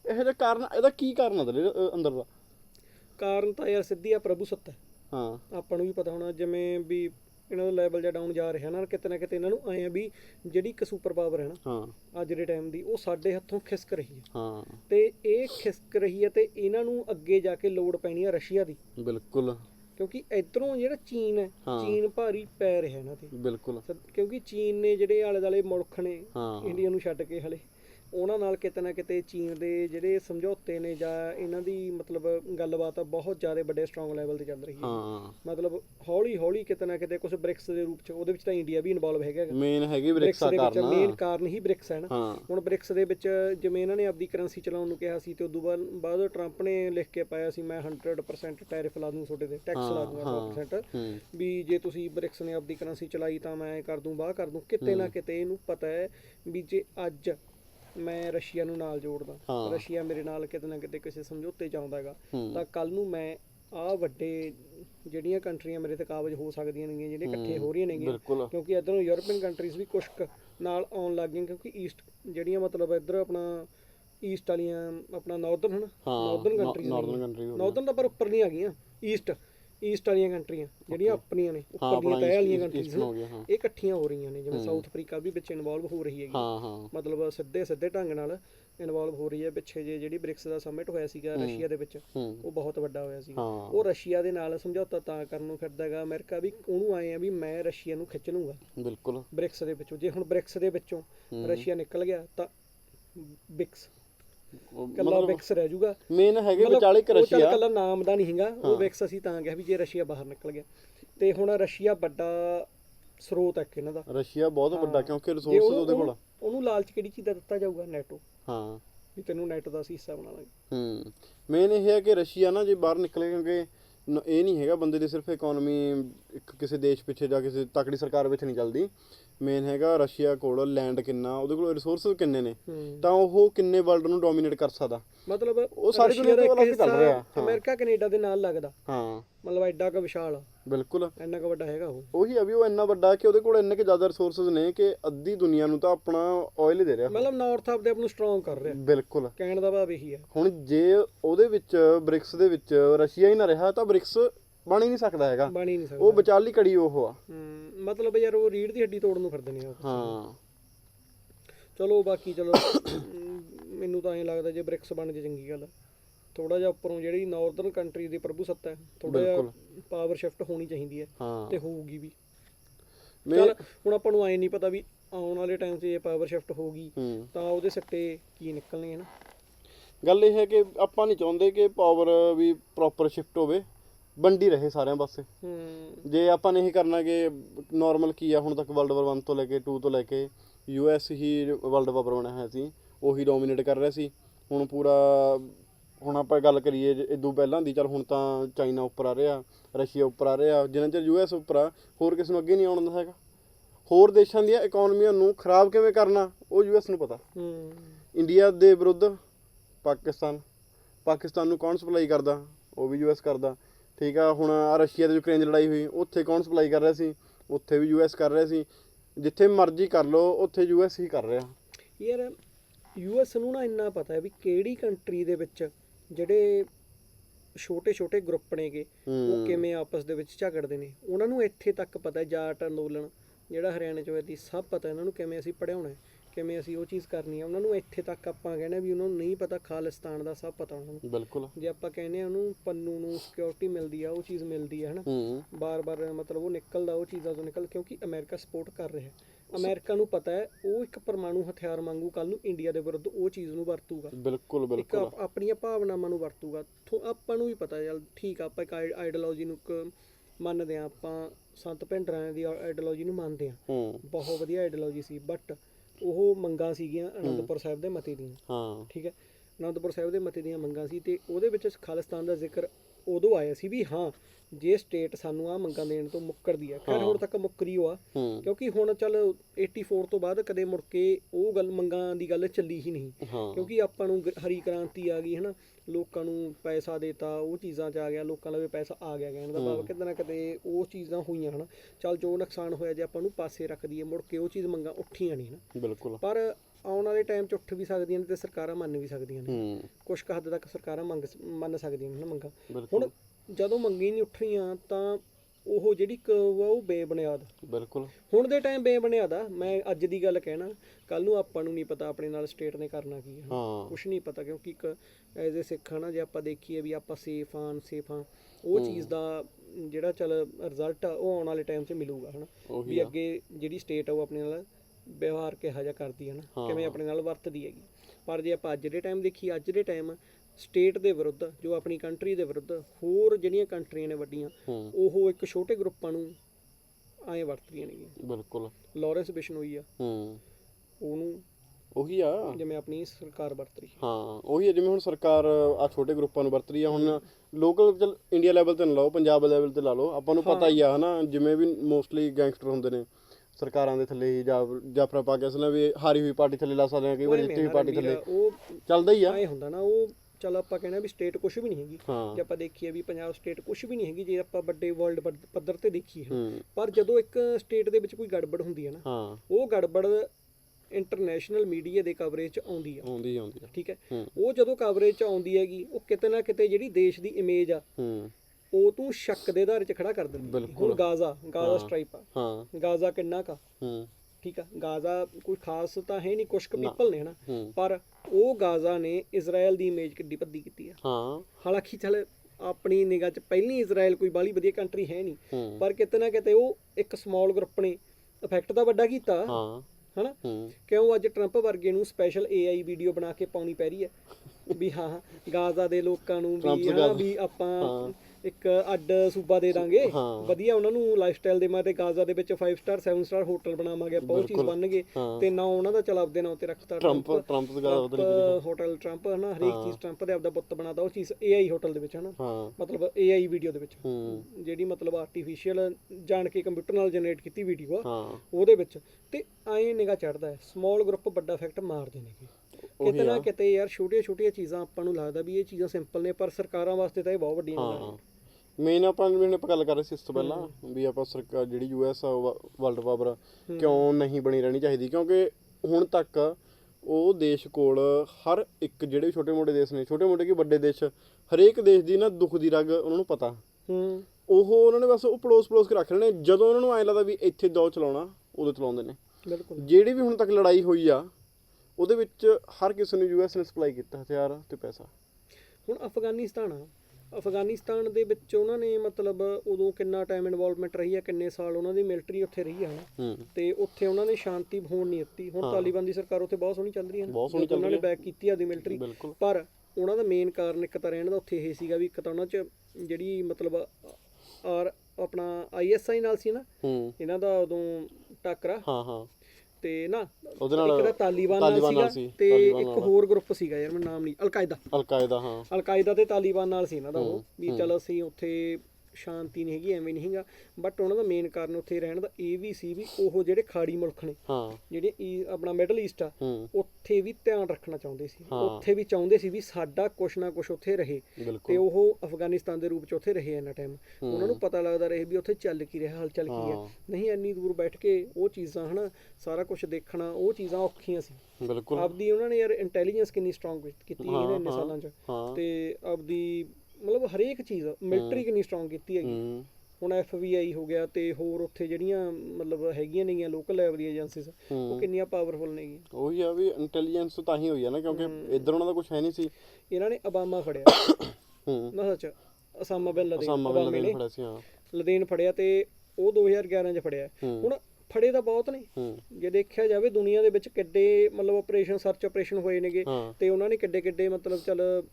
ਇਹੋ ਜਿਹਾ ਕਾਰਨ ਇਹਦਾ ਕੀ ਕਾਰਨ ਅ, ਅੰਦਰ ਦਾ? ਕਾਰਨ ਤਾਂ ਯਾਰ ਸਿੱਧੀ ਆ ਪ੍ਰਭੂ ਸੱਤਾ। ਹਾਂ। ਆਪਾਂ ਨੂੰ ਵੀ ਪਤਾ ਹੋਣਾ ਜਿਵੇਂ ਵੀ ਇਹਨਾਂ ਦਾ ਲੈਵਲ ਜਿਹਾ ਡਾਊਨ ਜਾ ਰਿਹਾ ਨਾ ਕਿਤੇ ਨਾ ਕਿਤੇ ਇਹਨਾਂ ਨੂੰ ਆਏ ਆ ਵੀ ਜਿਹੜੀ ਇੱਕ ਸੁਪਰ ਪਾਵਰ ਹੈ ਨਾ ਹਾਂ। ਅੱਜ ਦੇ ਟਾਈਮ ਦੀ ਉਹ ਸਾਡੇ ਹੱਥੋਂ ਖਿਸਕ ਰਹੀ ਹੈ। ਹਾਂ। ਤੇ ਇਹ ਖਿਸਕ ਰਹੀ ਹੈ ਤੇ ਇਹਨਾਂ ਨੂੰ ਅੱਗੇ ਜਾ ਕੇ ਲੋੜ ਪੈਣੀ ਹੈ ਰਸ਼ੀਆ ਦੀ। ਬਿਲਕੁਲ। ਕਿਉਂਕਿ ਇਧਰੋਂ ਜਿਹੜਾ ਚੀਨ ਹੈ। ਚੀਨ ਭਾਰੀ ਪੈ ਰਿਹਾ ਇਹਨਾਂ ਤੇ। ਬਿਲਕੁਲ। ਕਿਉਂਕਿ ਚੀਨ ਨੇ ਜਿਹੜੇ ਆਲੇ ਦਾਲੇ ਮੁਲਕ ਨੇ ਇੰਡੀਆ ਨੂੰ ਛੱਡ ਕੇ ਹਲੇ। ਉਹਨਾਂ ਨਾਲ ਕਿਤੇ ਨਾ ਕਿਤੇ ਚੀਨ ਦੇ ਜਿਹੜੇ ਸਮਝੌਤੇ ਨੇ ਜਾਂ ਇਹਨਾਂ ਦੀ ਮਤਲਬ ਗੱਲਬਾਤ ਆ ਬਹੁਤ ਜ਼ਿਆਦਾ ਵੱਡੇ ਸਟਰੋਂਗ ਲੈਵਲ ਤੇ ਚੱਲ ਰਹੀ ਹੈ। ਹਾਂ। ਮਤਲਬ ਹੌਲੀ ਹੌਲੀ ਕਿਤੇ ਨਾ ਕਿਤੇ ਕੁਝ ਬ੍ਰਿਕਸ ਦੇ ਰੂਪ ਚ ਉਹਦੇ ਵਿੱਚ ਤਾਂ ਇੰਡੀਆ ਵੀ ਇਨਵੋਲਵ ਹੈਗਾ। ਮੇਨ ਹੈਗੀ ਬ੍ਰਿਕਸ ਦੇ ਕਾਰਨ। ਮੇਨ ਕਾਰਨ ਹੀ ਬ੍ਰਿਕਸ ਹੈ ਨਾ। ਹੁਣ ਬ੍ਰਿਕਸ ਦੇ ਵਿੱਚ ਜਿਵੇਂ ਇਹਨਾਂ ਨੇ ਆਪਦੀ ਕਰੰਸੀ ਚਲਾਉਣ ਨੂੰ ਕਿਹਾ ਸੀ ਤੇ ਉਦੋਂ ਬਾਅਦ ਬਾਅਦ ਟਰੰਪ ਨੇ ਲਿਖ ਕੇ ਪਾਇਆ ਸੀ ਮੈਂ 100% ਟੈਰਿਫ ਲਾ ਦੂੰ ਤੁਹਾਡੇ ਤੇ ਟੈਕਸ ਲਾ ਦੂੰਗਾ 100% ਹੂੰ। ਵੀ ਜੇ ਤੁਸੀਂ ਬ੍ਰਿਕਸ ਨੇ ਆਪਦੀ ਕਰੰਸੀ ਚਲਾਈ ਤਾਂ ਮੈਂ ਕਰ ਦੂੰ ਬਾਹ ਕਰ ਦੂੰ। ਕਿਤੇ ਨਾ ਕਿਤੇ ਇਹਨੂੰ ਪਤਾ ਹੈ ਵੀ ਜੇ ਅੱਜ ਮੈਂ ਰਸ਼ੀਆ ਨੂੰ ਨਾਲ ਜੋੜਦਾ। ਹਾਂ। ਰਸ਼ੀਆ ਮੇਰੇ ਨਾਲ ਕਿਤੇ ਨਾ ਕਿਤੇ ਕਿਸੇ ਸਮਝੌਤੇ 'ਚ ਆਉਂਦਾ ਹੈਗਾ। ਹੂੰ। ਤਾਂ ਕੱਲ ਨੂੰ ਮੈਂ ਆ ਵੱਡੇ ਜਿਹੜੀਆਂ ਕੰਟਰੀਆਂ ਮੇਰੇ ਤੇ ਕਾਬਜ ਹੋ ਸਕਦੀਆਂ ਨੇਗੀਆਂ ਜਿਹੜੇ ਇਕੱਠੇ ਹੋ ਰਹੀਆਂ ਨੇਗੀਆਂ। ਬਿਲਕੁਲ। ਕਿਉਂਕਿ ਇਧਰੋਂ ਯੂਰਪੀਅਨ ਕੰਟਰੀਜ਼ ਵੀ ਕੁਛ ਕੁ ਨਾਲ ਆਉਣ ਲੱਗ ਗਈਆਂ ਕਿਉਂਕਿ ਈਸਟ ਜਿਹੜੀਆਂ ਮਤਲਬ ਇੱਧਰ ਆਪਣਾ ਈਸਟ ਵਾਲੀਆਂ ਆਪਣਾ ਨਾਰਥਰਨ ਹਨ? ਹਾਂ ਕੰਟਰੀਜ਼ ਨਾਰਥਰਨ ਕੰਟਰੀ ਨਾਰਥਰਨ ਤਾਂ ਪਰ ਉੱਪਰ ਨਹੀਂ ਆ ਗਈਆਂ ਈਸਟ। ਈਸਟ ਵਾਲੀਆਂ ਕੰਟਰੀਆਂ ਜਿਹੜੀਆਂ ਆਪਣੀਆਂ ਨੇ ਉੱਪਰ ਦੀਆਂ ਤਹਿ ਵਾਲੀਆਂ ਕੰਟਰੀਜ਼ ਇਹ ਇਕੱਠੀਆਂ ਹੋ ਰਹੀਆਂ ਨੇ ਜਿਵੇਂ ਸਾਊਥ ਅਫਰੀਕਾ ਵੀ ਵਿੱਚ ਇਨਵੋਲਵ ਹੋ ਰਹੀ ਹੈਗੀ। ਮਤਲਬ ਸਿੱਧੇ ਸਿੱਧੇ ਢੰਗ ਨਾਲ ਇਨਵੋਲਵ ਹੋ ਰਹੀ ਹੈ ਪਿੱਛੇ ਜੇ ਜਿਹੜੀ ਬ੍ਰਿਕਸ ਦਾ ਸਮਿਟ ਹੋਇਆ ਸੀਗਾ ਰਸ਼ੀਆ ਦੇ ਵਿੱਚ ਉਹ ਬਹੁਤ ਵੱਡਾ ਹੋਇਆ ਹਾਂ। ਉਹ ਰਸ਼ੀਆ ਦੇ ਨਾਲ ਸਮਝੌਤਾ ਤਾਂ ਕਰਨ ਨੂੰ ਫਿਰਦਾ ਹੈਗਾ ਅਮਰੀਕਾ ਵੀ ਉਹਨੂੰ ਆਏ ਆ ਵੀ ਮੈਂ ਰਸ਼ੀਆ ਨੂੰ ਖਿੱਚ ਲੂੰਗਾ। ਬਿਲਕੁਲ। ਬ੍ਰਿਕਸ ਦੇ ਵਿੱਚੋਂ ਜੇ ਹੁਣ ਬ੍ਰਿਕਸ ਦੇ ਵਿੱਚੋਂ ਰਸ਼ੀਆ ਨਿਕਲ ਗਿਆ ਤਾਂ ਬਿਕਸ ਕੱਲਾ ਬਿਕਸ ਰਹਿ ਜਾਊਗਾ। ਮੇਨ ਹੈਗੇ ਵਿਚਾਲੇ ਇੱਕ ਉਹ ਰਸ਼ੀਆ ਕੱਲਾ ਨਾਮ ਦਾ ਨਹੀਂ ਹੈਗਾ ਉਹ ਬਿਕਸ ਅਸੀਂ ਤਾਂ ਗਿਆ ਵੀ ਜੇ ਰਸ਼ੀਆ ਬਾਹਰ ਨਿਕਲ ਗਿਆ। ਤੇ ਹੁਣ ਰਸ਼ੀਆ ਵੱਡਾ ਸਰੋਤ ਹੈ ਇਹਨਾਂ ਦਾ। ਰਸ਼ੀਆ ਬਹੁਤ ਵੱਡਾ ਕਿਉਂਕਿ ਰਿਸੋਰਸ ਉਹਦੇ ਕੋਲ ਉਹਨੂੰ- ਲਾਲਚ ਕਿਹੜੀ ਚੀਜ਼ ਦਾ ਦਿੱਤਾ ਜਾਊਗਾ? ਨੈਟੋ ਹਾਂ। ਵੀ ਤੈਨੂੰ ਨੈਟੋ ਦਾ ਅਸੀਂ ਹਿੱਸਾ ਬਣਾ ਲਾਂਗੇ। ਹੂੰ। ਮੇਨ ਇਹ ਹੈ ਕਿ ਰਸ਼ੀਆ ਨਾ ਜੇ ਬਾਹਰ ਨਿਕਲੇ ਕਿਉਂਕਿ ਇਹ ਨਹੀਂ ਹੈਗਾ ਬੰਦੇ ਦੀ ਸਿਰਫ ਇਕਨੋਮੀ ਇੱਕ ਕਿਸੇ ਦੇਸ਼ ਪਿੱਛੇ ਜਾਂ ਕਿਸੇ ਤਕੜੀ ਸਰਕਾਰ ਵਿੱਚ ਨਹੀਂ ਚੱਲਦੀ। ਮੇਨ ਹੈਗਾ ਰਸ਼ੀਆ ਕੋਲ ਲੈਂਡ ਕਿੰਨਾ ਉਹਦੇ ਕੋਲ ਰਿਸੋਰਸ ਕਿੰਨੇ ਨੇ? ਤਾਂ ਉਹ ਕਿੰਨੇ ਵਰਲਡ ਨੂੰ ਡੋਮੀਨੇਟ ਕਰ ਸਕਦਾ? ਮਤਲਬ ਉਹ ਸਾਰੀ ਦੁਨੀਆ ਦਾ ਅਲੱਗ ਚੱਲ ਰਿਹਾ। ਅਮਰੀਕਾ ਕੈਨੇਡਾ ਦੇ ਨਾਲ ਲੱਗਦਾ। ਹਾਂ। ਮਤਲਬ ਐਡਾ ਕੁ ਵਿਸ਼ਾਲ ਆ, ਬਿਲਕੁਲ। ਇੰਨਾ ਕੁ ਵੱਡਾ ਹੈਗਾ ਉਹ। ਉਹੀ ਆ ਵੀ ਉਹ ਇੰਨਾ ਵੱਡਾ ਕਿ ਉਹਦੇ ਕੋਲ ਇੰਨੇ ਕਿ ਜ਼ਿਆਦਾ ਰਿਸੋਰਸਸ ਨੇ ਕਿ ਅੱਧੀ ਦੁਨੀਆ ਨੂੰ ਤਾਂ ਆਪਣਾ ਆਇਲ ਹੀ ਦੇ ਰਿਹਾ। ਮਤਲਬ ਨਾਰਥ ਆਪਦੇ ਆਪ ਨੂੰ ਸਟਰੋਂਗ ਕਰ ਰਿਹਾ। ਬਿਲਕੁਲ। ਕਹਿਣ ਦਾ ਭਾਵ ਇਹੀ ਹੈ ਹੁਣ ਜੇ ਉਹਦੇ ਵਿੱਚ ਬ੍ਰਿਕਸ ਦੇ ਵਿੱਚ ਰਸ਼ੀਆ ਹੀ ਨਾ ਰਿਹਾ ਤਾਂ ਬ੍ਰਿਕਸ ਬਣ ਹੀ ਨਹੀਂ ਸਕਦਾ ਹੈਗਾ। ਬਣ ਹੀ ਨਹੀਂ ਸਕਦਾ। ਉਹ ਵਿਚਾਲੀ ਕੜੀ ਉਹ ਆ। ਹੂੰ ਮਤਲਬ ਯਾਰ ਉਹ ਰੀੜ ਦੀ ਹੱਡੀ ਤੋੜਨ ਨੂੰ ਫਿਰਦੇ ਨੇ ਉਹ ਹਾਂ। ਚਲੋ ਬਾਕੀ ਚਲੋ ਮੈਨੂੰ ਤਾਂ ਐਂ ਲੱਗਦਾ ਜੇ ਬ੍ਰਿਕਸ ਬਣ ਜੇ ਚੰਗੀ ਗੱਲ। ਥੋੜਾ ਜਿਹਾ ਉੱਪਰੋਂ ਜਿਹੜੀ ਨਾਰਥਰਨ ਕੰਟਰੀ ਦੀ ਪ੍ਰਭੂ ਸੱਤਾ ਹੈ ਥੋੜਾ ਜਿਹਾ ਪਾਵਰ ਸ਼ਿਫਟ ਹੋਣੀ ਚਾਹੀਦੀ ਹੈ ਤੇ ਹੋਊਗੀ ਵੀ। ਚਲ ਹੁਣ ਆਪਾਂ ਨੂੰ ਐਂ ਨਹੀਂ ਪਤਾ ਵੀ ਆਉਣ ਵਾਲੇ ਟਾਈਮ 'ਚ ਇਹ ਪਾਵਰ ਸ਼ਿਫਟ ਹੋਊਗੀ ਤਾਂ ਉਹਦੇ ਸੱਟੇ ਕੀ ਨਿਕਲਣਗੇ ਨਾ। ਗੱਲ ਇਹ ਹੈ ਕਿ ਆਪਾਂ ਨਹੀਂ ਚਾਹੁੰਦੇ ਕਿ ਪਾਵਰ ਵੀ ਪ੍ਰੋਪਰ ਸ਼ਿਫਟ ਹੋਵੇ। ਵੰਡੀ ਰਹੇ ਸਾਰਿਆਂ ਪਾਸੇ। ਹੂੰ। ਜੇ ਆਪਾਂ ਨੇ ਇਹ ਕਰਨਾ ਕਿ ਨਾਰਮਲ ਕੀ ਆ ਹੁਣ ਤੱਕ ਵਰਲਡ ਵਾਰ 1 ਤੋਂ ਲੈ ਕੇ 2 ਤੋਂ ਲੈ ਕੇ ਯੂਐਸ ਹੀ ਵਰਲਡ ਪਾਵਰ ਬਣਿਆ ਹੋਇਆ ਸੀ ਉਹੀ ਡੋਮੀਨੇਟ ਕਰ ਰਿਹਾ ਸੀ। ਹੁਣ ਪੂਰਾ ਹੁਣ ਆਪਾਂ ਗੱਲ ਕਰੀਏ ਇਦੋਂ ਪਹਿਲਾਂ ਦੀ ਚੱਲ ਹੁਣ ਤਾਂ ਚਾਈਨਾ ਉੱਪਰ ਆ ਰਿਹਾ ਰਸ਼ੀਆ ਉੱਪਰ ਆ ਰਿਹਾ ਜਿੰਨਾ ਚਿਰ ਯੂਐਸ ਉੱਪਰ ਆ ਹੋਰ ਕਿਸ ਨੂੰ ਅੱਗੇ ਨਹੀਂ ਆਉਣ ਦਿੰਦਾ ਹੈਗਾ। ਹੋਰ ਦੇਸ਼ਾਂ ਦੀਆਂ ਇਕਨੋਮੀਆਂ ਨੂੰ ਖਰਾਬ ਕਿਵੇਂ ਕਰਨਾ ਉਹ ਯੂਐਸ ਨੂੰ ਪਤਾ। ਹੂੰ। ਇੰਡੀਆ ਦੇ ਵਿਰੁੱਧ ਪਾਕਿਸਤਾਨ ਪਾਕਿਸਤਾਨ ਨੂੰ ਕੌਣ ਸਪਲਾਈ ਕਰਦਾ ਉਹ ਵੀ ਯੂਐਸ ਕਰਦਾ। ਠੀਕ ਆ ਹੁਣ ਆ ਰਸ਼ੀਆ ਤੇ ਯੂਕਰੇਨ ਦੀ ਲੜਾਈ ਹੋਈ ਉੱਥੇ ਕੌਣ ਸਪਲਾਈ ਕਰ ਰਿਹਾ ਸੀ? ਉੱਥੇ ਵੀ ਯੂਐਸ ਕਰ ਰਿਹਾ ਸੀ। ਜਿੱਥੇ ਮਰਜ਼ੀ ਕਰ ਲਓ ਉੱਥੇ ਯੂਐਸ ਹੀ ਕਰ ਰਿਹਾ। ਯਾਰ ਯੂਐਸ ਨੂੰ ਨਾ ਇੰਨਾ ਪਤਾ ਹੈ ਵੀ ਕਿਹੜੀ ਕੰਟਰੀ ਦੇ ਵਿੱਚ ਜਿਹੜੇ ਛੋਟੇ ਛੋਟੇ ਗਰੁੱਪ ਨੇਗੇ ਉਹ ਕਿਵੇਂ ਆਪਸ ਦੇ ਵਿੱਚ ਝਗੜਦੇ ਨੇ? ਉਹਨਾਂ ਨੂੰ ਇੱਥੇ ਤੱਕ ਪਤਾ ਹੈ ਜਾਟ ਅੰਦੋਲਨ ਜਿਹੜਾ ਹਰਿਆਣੇ ਚ ਹੋਇਆ ਸੀ ਸਭ ਪਤਾ ਇਹਨਾਂ ਨੂੰ ਕਿਵੇਂ ਅਸੀਂ ਪੜਾਉਣਾ ਹੈ? ਕਿਵੇਂ ਅਸੀਂ ਉਹ ਚੀਜ਼ ਕਰਨੀ ਹੈ ਉਹਨਾਂ ਨੂੰ ਇੱਥੇ ਤੱਕ ਆਪਾਂ ਕਹਿੰਦੇ ਵੀ ਉਹਨਾਂ ਨੂੰ ਨਹੀਂ ਪਤਾ ਖਾਲਿਸਤਾਨ ਦਾ ਸਭ ਪਤਾ ਉਹਨਾਂ ਨੂੰ। ਬਿਲਕੁਲ। ਜੇ ਆਪਾਂ ਕਹਿੰਦੇ ਆ ਉਹਨੂੰ ਪੰਨੂ ਨੂੰ ਸਿਕਿਉਰਿਟੀ ਮਿਲਦੀ ਆ ਉਹ ਚੀਜ਼ ਮਿਲਦੀ ਆ ਹਨਾ? ਬਾਰ-ਬਾਰ ਮਤਲਬ ਉਹ ਨਿਕਲਦਾ ਉਹ ਚੀਜ਼ਾਂ ਤੋਂ ਨਿਕਲ ਕਿਉਂਕਿ ਅਮਰੀਕਾ ਸਪੋਰਟ ਕਰ ਰਿਹਾ। ਹੈ ਅਮਰੀਕਾ ਨੂੰ ਪਤਾ ਹੈ ਉਹ ਇੱਕ ਪਰਮਾਣੂ ਹਥਿਆਰ ਮੰਗੂ ਕੱਲ ਨੂੰ ਇੰਡੀਆ ਦੇ ਵਿਰੁੱਧ ਉਹ ਚੀਜ਼ ਨੂੰ ਵਰਤੂਗਾ। ਬਿਲਕੁਲ ਇੱਕ ਬਿਲਕੁਲ। ਆਪ- ਆਪਣੀਆਂ ਭਾਵਨਾਵਾਂ ਨੂੰ ਵਰਤੂਗਾ। ਥੋ ਆਪਾਂ ਨੂੰ ਵੀ ਪਤਾ ਯਾਰ ਠੀਕ ਆ ਆਪਾਂ ਇੱਕ ਆਈਡੀਓਲੋਜੀ ਨੂੰ ਇੱਕ ਮੰਨਦੇ ਆ ਆਪਾਂ ਸੰਤ ਭਿੰਡਰਾਂ ਦੀ ਆਈਡੀਓਲੋਜੀ ਨੂੰ ਮੰਨਦੇ ਆ। ਬਹੁਤ ਵਧੀਆ ਆਈਡੀਓਲੋਜੀ ਸੀ ਬਟ ਉਹ ਮੰਗਾਂ ਸੀਗੀਆਂ ਅਨੰਦਪੁਰ ਸਾਹਿਬ ਦੇ ਮਤੇ ਦੀਆਂ। ਹਾਂ। ਠੀਕ ਹੈ? ਅਨੰਦਪੁਰ ਸਾਹਿਬ ਦੇ ਮਤੇ ਦੀਆਂ ਮੰਗਾਂ ਸੀ ਤੇ ਉਹਦੇ ਵਿੱਚ ਖਾਲਿਸਤਾਨ ਦਾ ਜ਼ਿਕਰ ਉਦੋਂ ਆਇਆ ਸੀ ਵੀ ਹਾਂ ਜੇ ਸਟੇਟ ਸਾਨੂੰ ਆ ਮੰਗਾਂ ਦੇਣ ਤੋਂ ਮੁੱਕਰਦੀ ਆ ਖੈਰ ਹੁਣ ਤੱਕ ਮੁੱਕਰੀ ਉਹ ਆ ਹੂੰ। ਕਿਉਂਕਿ ਹੁਣ ਚੱਲ 84 ਤੋਂ ਬਾਅਦ ਕਦੇ ਮੁੜ ਕੇ ਉਹ ਗੱਲ ਮੰਗਾਂ ਦੀ ਗੱਲ ਚੱਲੀ ਹੀ ਨਹੀਂ। ਹਾਂ। ਕਿਉਂਕਿ ਆਪਾਂ ਨੂੰ ਹਰੀ ਕ੍ਰਾਂਤੀ ਆ ਗਈ ਹਨਾ। ਲੋਕਾਂ ਨੂੰ ਪੈਸਾ ਦੇਤਾ ਉਹ ਚੀਜ਼ਾਂ 'ਚ ਆ ਗਿਆ ਲੋਕਾਂ ਲਵੇ ਪੈਸਾ ਆ ਗਿਆ ਕਹਿਣ ਦਾ ਭਾਵ ਕਿਤੇ ਨਾ ਕਿਤੇ ਉਹ ਚੀਜ਼ਾਂ ਹੋਈਆਂ ਹਨਾ। ਚੱਲ ਜੋ ਨੁਕਸਾਨ ਹੋਇਆ ਜੇ ਆਪਾਂ ਨੂੰ ਪਾਸੇ ਰੱਖ ਦਈਏ ਮੁੜ ਕੇ ਉਹ ਚੀਜ਼ ਮੰਗਾਂ ਉੱਠੀਆਂ ਨਹੀਂ ਨਾ ਬਿਲਕੁਲ। ਪਰ ਆਉਣ ਵਾਲੇ ਟਾਈਮ 'ਚ ਉੱਠ ਵੀ ਸਕਦੀਆਂ ਨੇ ਤੇ ਸਰਕਾਰਾਂ ਮੰਨ ਵੀ ਸਕਦੀਆਂ ਨੇ। ਹੂੰ। ਕੁਝ ਕੁ ਹੱਦ ਤੱਕ ਸਰਕਾਰਾਂ ਮੰਗ ਮੰਨ ਸਕਦੀਆਂ ਨੇ ਮੰਗਾਂ। ਹੁਣ ਜਦੋਂ ਮੰਗੀ ਨਹੀਂ ਉੱਠ ਰਹੀਆਂ ਤਾਂ ਉਹ ਜਿਹੜੀ ਕ- ਵਾ ਉਹ ਬੇਬੁਨਿਆਦ। ਬਿਲਕੁਲ। ਹੁਣ ਦੇ ਟਾਈਮ ਬੇਬੁਨਿਆਦ ਆ। ਮੈਂ ਅੱਜ ਦੀ ਗੱਲ ਕਹਿਣਾ ਕੱਲ ਨੂੰ ਆਪਾਂ ਨੂੰ ਨਹੀਂ ਪਤਾ ਆਪਣੇ ਨਾਲ ਸਟੇਟ ਨੇ ਕਰਨਾ ਕੀ ਹੈ ਹਾਂ। ਕੁਝ ਨਹੀਂ ਪਤਾ ਕਿਉਂਕਿ ਇੱਕ ਐਜ਼ ਅ ਸਿੱਖ ਆ ਨਾ ਜੇ ਆਪਾਂ ਦੇਖੀਏ ਵੀ ਆਪਾਂ ਸੇਫ ਆਂ ਸੇਫ ਆਂ ਉਹ ਚੀਜ਼ ਦਾ ਜਿਹੜਾ ਚੱਲ ਰਿਜ਼ਲਟ ਆ ਉਹ ਆਉਣ ਵਾਲੇ ਟਾਈਮ 'ਚ ਮਿਲੂਗਾ ਹਨਾ? ਵੀ ਅੱਗੇ ਜਿਹੜੀ ਸਟੇਟ ਆ ਉਹ ਆਪਣੇ ਨਾਲ ਵਿਵਹਾਰ ਕਿਹਾ ਜਾ ਕਰਦੀ ਹੈ। ਨਾ ਕਿਵੇਂ ਆਪਣੇ ਨਾਲ ਵਰਤਦੀ ਹੈਗੀ। ਪਰ ਜੇ ਆਪਾਂ ਅੱਜ ਦੇ ਟਾਈਮ ਦੇਖੀਏ ਅੱਜ ਦੇ ਟਾਈਮ ਸਟੇਟ ਦੇ ਵਿਰੁੱਧ ਜੋ ਆਪਣੀ ਕੰਟਰੀ ਦੇ ਵਿਰੁੱਧ ਹੋਰ ਜਿਹੜੀਆਂ ਕੰਟਰੀਆਂ ਨੇ ਵੱਡੀਆਂ ਉਹ ਇੱਕ ਛੋਟੇ ਗਰੁੱਪਾਂ ਨੂੰ ਐਂ ਵਰਤਦੀਆਂ ਨੇਗੀਆਂ। ਬਿਲਕੁਲ। ਲਾਰੈਂਸ ਬਿਸ਼ਨੋਈ ਆ। ਹੂੰ। ਉਹਨੂੰ ਉਹੀ ਆ। ਜਿਵੇਂ ਆਪਣੀ ਸਰਕਾਰ ਵਰਤ ਰਹੀ ਹੈ। ਉਹੀ ਹੈ ਜਿਵੇਂ ਹੁਣ ਸਰਕਾਰ ਆ ਛੋਟੇ ਗਰੁੱਪਾਂ ਨੂੰ ਵਰਤ ਰਹੀ ਆ ਹੁਣ ਲੋਕਲ ਚਲ ਇੰਡੀਆ ਲੈਵਲ ਤੇ ਨਾ ਲਾਓ ਪੰਜਾਬ ਲੈਵਲ ਤੇ ਲਾ ਲਓ ਆਪਾਂ ਨੂੰ ਪਤਾ ਹੀ। ਆ ਹਨਾ ਜਿਵੇਂ ਵੀ ਮੋਸਟਲੀ ਗੈਂਗਸਟਰ ਹੁੰਦੇ ਨੇ ਸਰਕਾਰਾਂ ਦੇ ਥੱਲੇ ਹੀ ਜਾਂ ਜਾਂ ਸਕਦੇ ਹਾਂ ਵੀ ਹਾਰੀ ਹੋਈ ਪਾਰਟੀ ਥੱਲੇ ਲਾ ਸਕਦੇ ਹਾਂ ਕਈ ਵਾਰ ਜਿੱਤੀ ਹੋਈ ਪਾਰਟੀ ਥੱਲੇ। ਉਹ ਚੱਲਦਾ ਹੀ ਆ। ਐ ਹੁੰਦਾ ਨਾ ਉਹ ਚਲ ਆਪਾਂ ਕਹਿੰਦੇ ਵੀ ਸਟੇਟ ਕੁਝ ਵੀ ਨਹੀਂ ਹੈਗੀ। ਜੇ ਆਪਾਂ ਦੇਖੀਏ ਵੀ ਪੰਜਾਬ ਸਟੇਟ ਕੁਝ ਵੀ ਨਹੀਂ ਹੈਗੀ ਜੇ ਆਪਾਂ ਵੱਡੇ ਵਰਲਡ ਪੱਧਰ ਤੇ ਦੇਖੀਏ। ਪਰ ਜਦੋਂ ਇੱਕ ਸਟੇਟ ਦੇ ਵਿੱਚ ਕੋਈ ਗੜਬੜ ਹੁੰਦੀ ਹੈ ਨਾ ਉਹ ਗੜਬੜ ਇੰਟਰਨੈਸ਼ਨਲ ਮੀਡੀਆ ਦੇ ਕਵਰੇਜ ਚ ਆਉਂਦੀ ਆ। ਆਉਂਦੀ ਆਉਂਦੀ ਆ। ਠੀਕ ਹੈ? ਉਹ ਜਦੋਂ ਕਵਰੇਜ ਚ ਆਉਂਦੀ ਹੈਗੀ ਉਹ ਕਿਤੇ ਨਾ ਕਿਤੇ ਜਿਹੜੀ ਦੇਸ਼ ਦੀ ਇਮੇਜ ਆ ਉਹ ਤੂੰ ਸ਼ੱਕ ਦੇ ਆਧਾਰ 'ਚ ਖੜਾ ਕਰ ਦਿੰਦੀ। ਹੁਣ ਗਾਜ਼ਾ ਗਾਜ਼ਾ ਸਟ੍ਰਾਈਪ ਆ। ਹਾਂ। ਗਾਜ਼ਾ ਕਿੰਨਾ ਕਾ ਹੂੰ। ਠੀਕ ਆ ਗਾਜ਼ਾ ਕੋਈ ਖਾਸ ਤਾਂ ਹੈ ਨਹੀਂ ਕੁਝ ਕੁ ਪੀਪਲ ਨੇ ਹਨਾ। ਪਰ ਉਹ ਗਾਜ਼ਾ ਨੇ ਇਜ਼ਰਾਈਲ ਦੀ ਇਮੇਜ ਕਿੱਡੀ ਭੱਦੀ ਕੀਤੀ ਆ। ਹਾਂ। ਹਾਲਾਂਕਿ ਚੱਲ ਆਪਣੀ ਨਿਗਾਹ 'ਚ ਪਹਿਲੀ ਇਜ਼ਰਾਈਲ ਕੋਈ ਬਾਲੀ ਵਧੀਆ ਕੰਟਰੀ ਹੈ ਨਹੀਂ। ਪਰ ਕਿਤੇ ਨਾ ਕਿਤੇ ਉਹ ਇੱਕ ਸਮਾਲ ਗਰੁੱਪ ਨੇ। ਇਫੈਕਟ ਤਾਂ ਵੱਡਾ ਕੀਤਾ। ਹਾਂ। ਹਨਾ? ਕਿਉਂ ਅੱਜ ਟਰੰਪ ਵਰਗੇ ਨੂੰ ਸਪੈਸ਼ਲ AI ਵੀਡੀਓ ਬਣਾ ਕੇ ਪਾਉਣੀ ਪੈ ਰਹੀ ਹੈ? ਵੀ ਹਾਂ ਗਾਜ਼ਾ ਦੇ ਲੋਕਾਂ ਨੂੰ ਵੀ ਹਨਾ। ਵੀ ਆਪਾਂ ਇੱਕ ਅੱਡ ਸੂਬਾ ਦੇ ਦਾਂਗੇ। ਹਾਂ। ਵਧੀਆ ਉਹਨਾਂ ਨੂੰ ਲਾਈਫਸਟਾਈਲ ਦੇ ਤੇ ਗਾਜ਼ਾ ਦੇ ਵਿੱਚ 5 ਸਟਾਰ 7 ਸਟਾਰ ਹੋਟਲ ਬਣਾਵਾਂਗੇ ਆਪਾਂ ਉਹ ਚੀਜ਼ ਬਣਨਗੇ। ਹਾਂ। ਤੇ ਨਾ ਉਹਨਾਂ ਦਾ ਚਲ ਆਪਦੇ ਨਾਂ ਤੇ ਰੱਖਤਾ ਟਰੰਪ ਟਰੰਪ ਦੀ ਬਦਲ ਗਈ ਹੋਟਲ ਟਰੰਪ ਹਨਾ ਹਰੇਕ ਚੀਜ਼ ਟਰੰਪ ਦੇ ਆਪਦਾ ਪੁੱਤ ਬਣਾਦਾ ਉਹ ਚੀਜ਼ AI ਹੋਟਲ ਦੇ ਵਿੱਚ ਹਨਾ। ਹਾਂ। ਮਤਲਬ AI ਵੀਡੀਓ ਦੇ ਵਿੱਚ। ਹੂੰ। ਜਿਹੜੀ ਮਤਲਬ ਆਰਟੀਫੀਸ਼ੀਅਲ ਜਾਣ ਕੇ ਕੰਪਿਊਟਰ ਨਾਲ ਜਨਰੇਟ ਕੀਤੀ ਵੀਡੀਓ ਆ ਹਾਂ। ਉਹਦੇ ਵਿੱਚ। ਤੇ ਐਂ ਨਿਗਾ ਚੜਦਾ ਹੈ ਸਮਾਲ ਗਰੁੱਪ ਵੱਡਾ ਇਫੈਕਟ ਮਾਰਦੇ ਨੇਗੇ। ਕਿਤੇ ਨਾ ਕਿਤੇ ਯਾਰ ਛੋਟੀਆਂ ਛੋਟੀਆਂ ਚੀਜ਼ਾਂ ਆਪਾਂ ਨੂੰ ਲੱਗਦਾ ਵੀ ਇਹ ਚੀਜ਼ਾਂ ਸਿੰਪਲ ਨੇ ਪਰ ਸਰਕਾਰਾਂ ਵਾਸਤੇ ਤਾਂ ਇਹ ਬਹੁਤ ਵੱਡੀਆਂ ਹਾਂ। ਮੇਨ ਆਪਾਂ ਜਿਵੇਂ ਆਪਾਂ ਗੱਲ ਕਰ ਰਹੇ ਸੀ ਇਸ ਤੋਂ ਪਹਿਲਾਂ ਵੀ ਆਪਾਂ ਸਰਕਾਰ ਜਿਹੜੀ ਯੂਐਸ ਆ ਵਰਲਡ ਪਾਵਰ ਕਿਉਂ ਨਹੀਂ ਬਣੀ ਰਹਿਣੀ ਚਾਹੀਦੀ? ਕਿਉਂਕਿ ਹੁਣ ਤੱਕ ਉਹ ਦੇਸ਼ ਕੋਲ ਹਰ ਇੱਕ ਜਿਹੜੇ ਛੋਟੇ ਮੋਟੇ ਦੇਸ਼ ਨੇ ਛੋਟੇ ਮੋਟੇ ਕੀ ਵੱਡੇ ਦੇਸ਼ ਹਰੇਕ ਦੇਸ਼ ਦੀ ਨਾ ਦੁੱਖ ਦੀ ਰਗ ਉਹਨਾਂ ਨੂੰ ਪਤਾ। ਹੂੰ। ਉਹ ਉਹਨਾਂ ਨੇ ਬਸ ਉਹ ਪਲੋਸ ਪਲੋਸ ਕੇ ਰੱਖ ਲੈਣੇ। ਜਦੋਂ ਉਹਨਾਂ ਨੂੰ ਐਂ ਲੱਗਦਾ ਵੀ ਇੱਥੇ ਦੋ ਚਲਾਉਣਾ ਉਦੋਂ ਚਲਾਉਂਦੇ ਨੇ। ਬਿਲਕੁਲ। ਜਿਹੜੀ ਵੀ ਹੁਣ ਤੱਕ ਲੜਾਈ ਹੋਈ ਆ ਉਹਦੇ ਵਿੱਚ ਹਰ ਕਿਸੇ ਨੂੰ ਯੂਐਸ ਨੇ ਸਪਲਾਈ ਕੀਤਾ ਹਥਿਆਰ ਤੇ ਪੈਸਾ। ਹੁਣ ਅਫਗਾਨਿਸਤਾਨ ਆ ਅਫਗਾਨਿਸਤਾਨ ਦੇ ਵਿੱਚ ਉਹਨਾਂ ਨੇ ਮਤਲਬ ਉਦੋਂ ਕਿੰਨਾ ਟਾਈਮ ਇਨਵੋਲਵਮੈਂਟ ਰਹੀ ਹੈ ਕਿੰਨੇ ਸਾਲ ਉਹਨਾਂ ਦੀ ਮਿਲਟਰੀ ਉੱਥੇ ਰਹੀ ਹੈ ਹਨਾ? ਹੂੰ। ਤੇ ਉੱਥੇ ਉਹਨਾਂ ਨੇ ਸ਼ਾਂਤੀ ਹੋਣ ਨਹੀਂ ਦਿੱਤੀ। ਹੁਣ ਤਾਲੀਬਾਨ ਦੀ ਸਰਕਾਰ ਉੱਥੇ ਬਹੁਤ ਸੋਹਣੀ ਚੱਲ ਰਹੀ ਹੈ ਉਹਨਾਂ ਨੇ ਬੈਕ ਕੀਤੀ ਆਦੀ ਮਿਲਟਰੀ ਬਿਲਕੁਲ। ਪਰ ਉਹਨਾਂ ਦਾ ਮੇਨ ਕਾਰਨ ਇੱਕ ਤਾਂ ਰਹਿਣ ਦਾ ਉੱਥੇ ਇਹ ਸੀਗਾ ਵੀ ਇੱਕ ਤਾਂ ਉਹਨਾਂ 'ਚ ਜਿਹੜੀ ਮਤਲਬ ਆਰ ਆਪਣਾ ਆਈਐਸਆਈ ਨਾਲ ਸੀ ਨਾ ਇਹਨਾਂ ਦਾ ਉਦੋਂ ਟੱਕਰਾ। ਹਾਂ ਹਾਂ। ਤੇ ਨਾ ਉਹਦੇ ਨਾਲ ਇੱਕ ਤਾਂ ਤਾਲੀਬਾਨ ਨਾਲ ਤਾਲੀਬਾਨ ਨਾਲ ਸੀਗਾ ਸੀ, ਤੇ ਤਾਲੀਬਾਨ ਇੱਕ ਨਾਲ। ਹੋਰ ਗਰੁੱਪ ਸੀਗਾ ਯਾਰ ਮੈਨੂੰ ਨਾਮ ਨਹੀਂ ਅਲਕਾਇਦਾ। ਅਲਕਾਇਦਾ ਹਾਂ। ਅਲਕਾਇਦਾ ਤੇ ਤਾਲੀਬਾਨ ਨਾਲ ਸੀ ਇਹਨਾਂ ਦਾ ਉਹ ਵੀ ਚਲ ਅਸੀਂ ਉੱਥੇ ਸ਼ਾਂਤੀ ਨਹੀਂ ਹੈਗੀ ਐਵੇਂ ਨਹੀਂ ਹੈਗਾ। ਬਟ ਉਹਨਾਂ ਦਾ ਮੇਨ ਕਾਰਨ ਉੱਥੇ ਰਹਿਣ ਦਾ ਇਹ ਵੀ ਸੀ ਵੀ ਉਹ ਜਿਹੜੇ ਖਾੜੀ ਮੁਲਕ ਨੇ ਹਾਂ। ਜਿਹੜੇ ਆਪਣਾ ਮਿਡਲ ਈਸਟ ਆ ਉੱਥੇ ਵੀ ਧਿਆਨ ਰੱਖਣਾ ਚਾਹੁੰਦੇ ਸੀ। ਉੱਥੇ ਵੀ ਚਾਹੁੰਦੇ ਸੀ ਵੀ ਸਾਡਾ ਕੁਛ ਨਾ ਕੁਛ ਉੱਥੇ ਰਹੇ। ਤੇ ਉਹ ਅਫਗਾਨਿਸਤਾਨ ਦੇ ਰੂਪ ਚ ਉੱਥੇ ਰਹੇ ਇੰਨਾ ਟਾਈਮ ਉਹਨਾਂ ਨੂੰ ਪਤਾ ਲੱਗਦਾ ਰਹੇ ਵੀ ਉੱਥੇ ਚੱਲ ਕੀ ਰਿਹਾ ਹਲਚਲ ਕੀ ਹੈ। ਨਹੀਂ ਇੰਨੀ ਦੂਰ ਬੈਠ ਕੇ ਉਹ ਚੀਜ਼ਾਂ ਹਨਾ ਸਾਰਾ ਕੁਝ ਦੇਖਣਾ ਉਹ ਚੀਜ਼ਾਂ ਔਖੀਆਂ ਸੀ। ਬਿਲਕੁਲ। ਆਪਦੀ ਉਹਨਾਂ ਨੇ ਯਾਰ ਇੰਟੈਲੀਜੈਂਸ ਕਿੰਨੀ ਸਟਰੋਂਗ ਕੀਤੀ ਇਹਨੇ ਸਾਲਾਂ ਚ। ਤੇ ਆਪਦੀ ਮਤਲਬ ਹਰੇਕ ਚੀਜ਼ ਮਿਲਟਰੀ ਕਿੰਨੀ ਸਟਰੋਂਗ ਕੀਤੀ ਹੈਗੀ। ਹੁਣ ਐਫਬੀਆਈ ਹੋ ਗਿਆ ਤੇ ਹੋਰ ਉੱਥੇ ਜਿਹੜੀਆਂ ਮਤਲਬ ਹੈਗੀਆਂ ਨੇਗੀਆਂ ਲੋਕਲ ਲੈਵਲ ਦੀਆਂ ਏਜੰਸੀਜ਼ ਉਹ ਕਿੰਨੀਆਂ ਪਾਵਰਫੁਲ ਨੇਗੀਆਂ। ਉਹੀ ਆ ਵੀ ਇੰਟੈਲੀਜੈਂਸ ਤਾਂ ਹੀ ਹੋਈ ਆ ਨਾ ਕਿਉਂਕਿ ਇੱਧਰ ਉਹਨਾਂ ਦਾ ਕੁਝ ਹੈ ਨਹੀਂ ਸੀ। ਇਹਨਾਂ ਨੇ ਅਬਾਮਾ ਫੜਿਆ। ਹੂੰ। ਨਾ ਸੱਚ ਅਸਾਮਾ ਬਿਨ ਲਦੇਨ ਅਸਾਮਾ ਬਿਨ ਲਦੇਨ ਫੜਿਆ ਸੀ ਹਾਂ। ਲਦੇਨ ਫੜਿਆ ਤੇ ਉਹ 2011 ਚ ਫੜਿਆ। ਹੁਣ ਫੜੇ ਤਾਂ ਬਹੁਤ ਨੇ। ਜੇ ਦੇਖਿਆ ਜਾਵੇ ਦੁਨੀਆ ਦੇ ਵਿੱਚ ਕਿੱਡੇ ਮਤਲਬ ਆਪਰੇਸ਼ਨ ਸਰਚ ਆਪਰੇਸ਼ਨ ਹੋਏ ਨੇਗੇ ਤੇ ਉਹਨਾਂ ਨੇ ਕਿੱਡੇ ਕਿੱਡੇ ਮਤਲਬ ਚਲ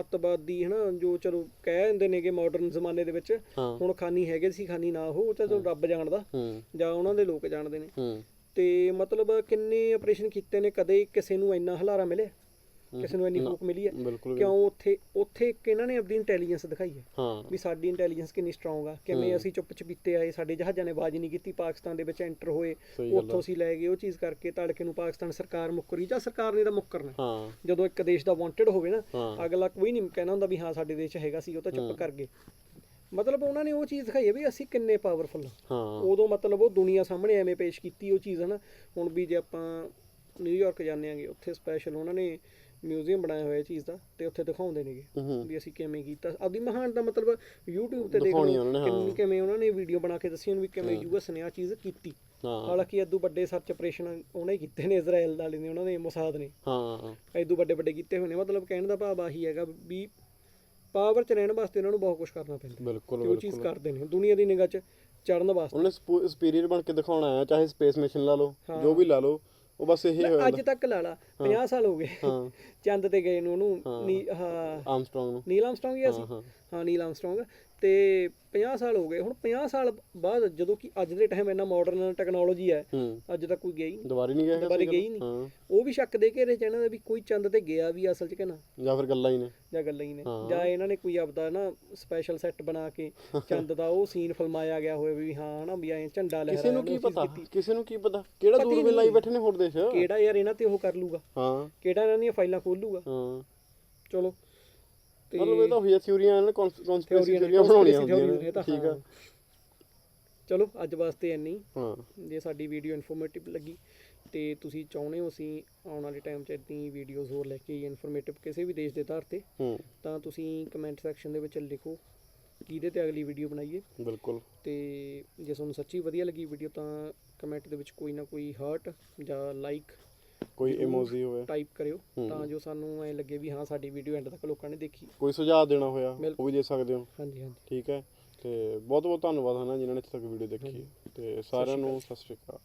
ਅੱਤਵਾਦੀ ਹਨਾ ਜੋ ਚਲੋ ਕਹਿ ਦਿੰਦੇ ਨੇਗੇ ਮਾਡਰਨ ਜ਼ਮਾਨੇ ਦੇ ਵਿੱਚ ਹੁਣ ਖਾਨੀ ਹੈਗੇ ਸੀ ਖਾਨੀ ਨਾ ਉਹ ਤਾਂ ਚਲੋ ਰੱਬ ਜਾਣਦਾ। ਜਾਂ ਉਹਨਾਂ ਦੇ ਲੋਕ ਜਾਣਦੇ ਨੇ। ਤੇ ਮਤਲਬ ਕਿੰਨੇ ਆਪਰੇਸ਼ਨ ਕੀਤੇ ਨੇ ਕਦੇ ਕਿਸੇ ਨੂੰ ਇੰਨਾ ਹਲਾਰਾ ਮਿਲਿਆ? ਕਿਸੇ ਨੂੰ ਇੰਨੀ ਫੂਕ ਮਿਲੀ ਹੈ? ਕਿਉਂ ਉੱਥੇ ਉੱਥੇ ਇੱਕ ਇਹਨਾਂ ਨੇ ਆਪਣੀ ਇੰਟੈਲੀਜੈਂਸ ਦਿਖਾਈ ਹੈ ਹਾਂ। ਵੀ ਸਾਡੀ ਇੰਟੈਲੀਜੈਂਸ ਕਿੰਨੀ ਸਟਰੋਂਗ ਆ ਕਿਵੇਂ ਅਸੀਂ ਚੁੱਪ ਚਪੀਤੇ ਆਏ ਸਾਡੇ ਜਹਾਜ਼ਾਂ ਨੇ ਆਵਾਜ਼ ਨਹੀਂ ਕੀਤੀ ਪਾਕਿਸਤਾਨ ਦੇ ਵਿੱਚ ਐਂਟਰ ਹੋਏ ਉੱਥੋਂ ਅਸੀਂ ਲੈ ਗਏ ਉਹ ਚੀਜ਼ ਕਰਕੇ ਤੜਕੇ ਨੂੰ ਪਾਕਿਸਤਾਨ ਸਰਕਾਰ ਮੁੱਕਰੀ ਜਾਂ ਸਰਕਾਰ ਨੇ ਤਾਂ ਮੁੱਕਰਨਾ। ਹਾਂ। ਜਦੋਂ ਇੱਕ ਦੇਸ਼ ਦਾ ਵਾਂਟਡ ਹੋਵੇ ਨਾ ਹਾਂ। ਅਗਲਾ ਕੋਈ ਨਹੀਂ ਕਹਿਣਾ ਹੁੰਦਾ ਵੀ ਹਾਂ ਸਾਡੇ ਦੇਸ਼ ਹੈਗਾ ਸੀ ਉਹ ਤਾਂ ਚੁੱਪ ਕਰ ਗਏ। ਮਤਲਬ ਉਹਨਾਂ ਨੇ ਉਹ ਚੀਜ਼ ਦਿਖਾਈ ਹੈ ਵੀ ਅਸੀਂ ਕਿੰਨੇ ਪਾਵਰਫੁਲ ਹਾਂ ਹਾਂ। ਉਦੋਂ ਮਤਲਬ ਉਹ ਦੁਨੀਆ ਸਾਹਮਣੇ ਐਵੇਂ ਪੇਸ਼ ਕੀਤੀ ਉਹ ਚੀਜ਼ ਹਨਾ? ਹੁਣ ਵੀ ਜੇ ਆਪਾਂ ਨਿਊਯਾਰਕ ਜਾਂਦੇ ਆਂਗੇ ਉੱਥੇ ਸਪੈਸ਼ਲ ਉਹਨਾਂ ਨੇ ਮਿਊਜ਼ੀਅਮ ਬਣਾਇਆ ਹੋਇਆ ਚੀਜ਼ ਦਾ ਤੇ ਉੱਥੇ ਦਿਖਾਉਂਦੇ ਨੇਗੇ ਹੂੰ ਵੀ ਅਸੀਂ ਕਿਵੇਂ ਕੀਤਾ। ਆਪਦੀ ਮਹਾਨ ਦਾ ਮਤਲਬ YouTube ਤੇ ਦੇਖ ਕਿੰਨੀ- ਕਿਵੇਂ ਉਹਨਾਂ ਨੇ ਵੀਡੀਓ ਬਣਾ ਕੇ ਦੱਸੀ ਵੀ ਕਿਵੇਂ ਯੂਐਸ ਨੇ ਆ ਚੀਜ਼ ਕੀਤੀ। ਹਾਂ। ਹਾਲਾਂਕਿ ਇਦੋਂ ਵੱਡੇ ਸਰਚ ਆਪਰੇਸ਼ਨ ਉਹਨੇ ਕੀਤੇ ਨੇ ਇਜ਼ਰਾਈਲ ਵਾਲੇ ਨੇ ਉਹਨਾਂ ਨੇ ਮੋਸਾਦ ਨੇ। ਹਾਂ। ਇਦੋਂ ਵੱਡੇ ਵੱਡੇ ਕੀਤੇ ਹੋਏ ਨੇ ਮਤਲਬ ਕਹਿਣ ਦਾ ਭਾਵ ਆਹੀ ਹੈਗਾ ਵੀ ਪਾਵਰ 'ਚ ਰਹਿਣ ਵਾਸਤੇ ਉਹਨਾਂ ਨੂੰ ਬਹੁਤ ਕੁਝ ਕਰਨਾ ਪੈਂਦਾ। ਬਿਲਕੁਲ ਉਹ ਚੀਜ਼ ਕਰਦੇ ਨੇ ਦੁਨੀਆ ਦੀ ਨਿਗਾਹ 'ਚ ਚੜਨ ਵਾਸਤੇ। ਉਹਨੇ ਸੁਪੀਰੀਅਰ ਬਣ ਕੇ ਦਿਖਾਉਣਾ ਆ ਚਾਹੇ ਸਪੇਸ ਮਿਸ਼ਨ ਲਾ ਲਓ ਹਾਂ। ਜੋ ਵੀ ਲਾ ਲਓ ਉਹ ਬਸ ਇਹ ਹੋਇਆ ਅੱਜ ਤੱਕ ਲਾ ਲਾ 50 ਸਾਲ ਹੋ ਗਏ। ਹਾਂ। ਚੰਦ ਤੇ ਗਏ ਨੂੰ ਉਹਨੂੰ ਹਾਂ। ਨੀ ਹਾਂ। ਆਰਮਸਟਰੋਂਗ ਨੂੰ। ਨੀਲ ਆਮਸਟਰੋਂਗ ਗਿਆ ਸੀ ਹਾਂ ਹਾਂ। ਹਾਂ ਨੀਲ ਆਮਸਟਰੋਂਗ ਤੇ 50 ਸਾਲ ਹੋ ਗਏ। ਹੁਣ 50 ਸਾਲ ਬਾਅਦ ਜਦੋਂ ਕਿ ਅੱਜ ਦੇ ਟਾਈਮ ਇੰਨਾ ਮਾਡਰਨ ਟੈਕਨੋਲੋਜੀ ਹੈ ਅੱਜ ਤੱਕ ਕੋਈ ਗਿਆ ਹੀ ਨਹੀਂ। ਦੁਬਾਰੇ ਨਹੀਂ ਗਿਆ ਦੁਬਾਰੇ ਸਹੀ ਗਿਆ ਹੀ ਗੱਲ? ਨਹੀਂ। ਉਹ ਵੀ ਸ਼ੱਕ ਦੇ ਘੇਰੇ ਚ ਇਹਨਾਂ ਦੇ ਵੀ ਕੋਈ ਚੰਦ ਤੇ ਗਿਆ ਵੀ ਅਸਲ ਚ ਕਿ ਨਾ। ਜਾਂ ਫਿਰ ਗੱਲਾਂ ਹੀ ਨੇ। ਜਾਂ ਗੱਲਾਂ ਹੀ ਨੇ। ਜਾਂ ਇਹਨਾਂ ਨੇ ਕੋਈ ਆਪਦਾ ਨਾ ਸਪੈਸ਼ਲ ਸੈੱਟ ਬਣਾ ਕੇ ਚੰਦ ਦਾ ਉਹ ਸੀਨ ਫਿਲਮਾਇਆ ਗਿਆ ਹੋਵੇ ਵੀ ਹਾਂ ਹਨਾ ਵੀ ਐ ਝੰਡਾ ਲਹਿਰਾਇਆ ਕਿਸੇ ਨੂੰ ਕੀ ਪਤਾ। ਕਿਸੇ ਨੂੰ ਕੀ ਪਤਾ? ਕਿਹੜਾ ਦੂਰਬੀਨ ਲਾਈ। ਬੈਠੇ ਨੇ ਹੋਰ ਦੇਸ਼? ਕਿਹੜਾ ਯਾਰ ਇਹਨਾਂ ਤੇ ਉਹ ਕਰ ਲੂਗਾ। ਹਾਂ। ਕਿਹੜਾ ਇਹਨਾਂ ਦੀਆਂ ਫਾਈਲਾਂ ਖੋਲ ਲੂਗਾ ਹਾਂ। ਚਲੋ। ਤੇ ਮਤਲਬ ਇਹ ਤਾਂ ਹੋਈਆ ਥਿਊਰੀਆਂ ਨੇ ਕਨਸਪੀਰੇਸੀ ਥਿਊਰੀਆਂ ਬਣਾਉਣੀਆਂ ਹੁੰਦੀਆਂ ਨੇ। ਠੀਕ ਆ। ਚਲੋ ਅੱਜ ਵਾਸਤੇ ਇੰਨੀ। ਹਾਂ। ਜੇ ਸਾਡੀ ਵੀਡੀਓ ਇਨਫੋਰਮੇਟਿਵ ਲੱਗੀ ਤੇ ਤੁਸੀਂ ਚਾਹੁੰਦੇ ਹੋ ਅਸੀਂ ਆਉਣ ਵਾਲੇ ਟਾਈਮ 'ਚ ਇਦਾਂ ਵੀਡੀਓਜ਼ ਹੋਰ ਲੈ ਕੇ ਇਨਫੋਰਮੇਟਿਵ ਕਿਸੇ ਵੀ ਦੇਸ਼ ਦੇ ਆਧਾਰ ਤੇ ਹੂੰ। ਤਾਂ ਤੁਸੀਂ ਕਮੈਂਟ ਸੈਕਸ਼ਨ ਦੇ ਵਿੱਚ ਲਿਖੋ ਕਿਹਦੇ ਤੇ ਅਗਲੀ ਵੀਡੀਓ ਬਣਾਈਏ। ਬਿਲਕੁਲ। ਤੇ ਜੇ ਤੁਹਾਨੂੰ ਸੱਚੀ ਵਧੀਆ ਲੱਗੀ ਵੀਡੀਓ ਤਾਂ ਕਮੈਂਟ ਦੇ ਵਿੱਚ ਕੋਈ ਨਾ ਕੋਈ ਹਾਰਟ ਜਾਂ ਲਾਈਕ ਕੋਈ ਇਮੋਜੀ ਹੋਵੇ। ਟਾਈਪ ਕਰਿਓ। ਤਾਂ ਜੋ ਸਾਨੂੰ ਐ ਲੱਗੇ ਵੀ ਹਾਂ ਸਾਡੀ ਵੀਡੀਓ ਐਂਡ ਤੱਕ ਲੋਕਾਂ ਨੇ ਦੇਖੀ। ਕੋਈ ਸੁਝਾਅ ਦੇਣਾ ਹੋਇਆ ਉਹ। ਵੀ ਦੇ ਸਕਦੇ ਹੋ? ਹਾਂਜੀ ਹਾਂਜੀ। ਠੀਕ ਹੈ। ਤੇ ਬਹੁਤ ਬਹੁਤ ਧੰਨਵਾਦ ਹੈ ਨਾ ਜਿਨ੍ਹਾਂ ਨੇ ਇੱਥੇ ਤੱਕ ਵੀਡੀਓ ਦੇਖੀ। ਤੇ ਸਾਰਿਆਂ ਨੂੰ ਸਤਿ ਸ਼੍ਰੀ ਅਕਾਲ।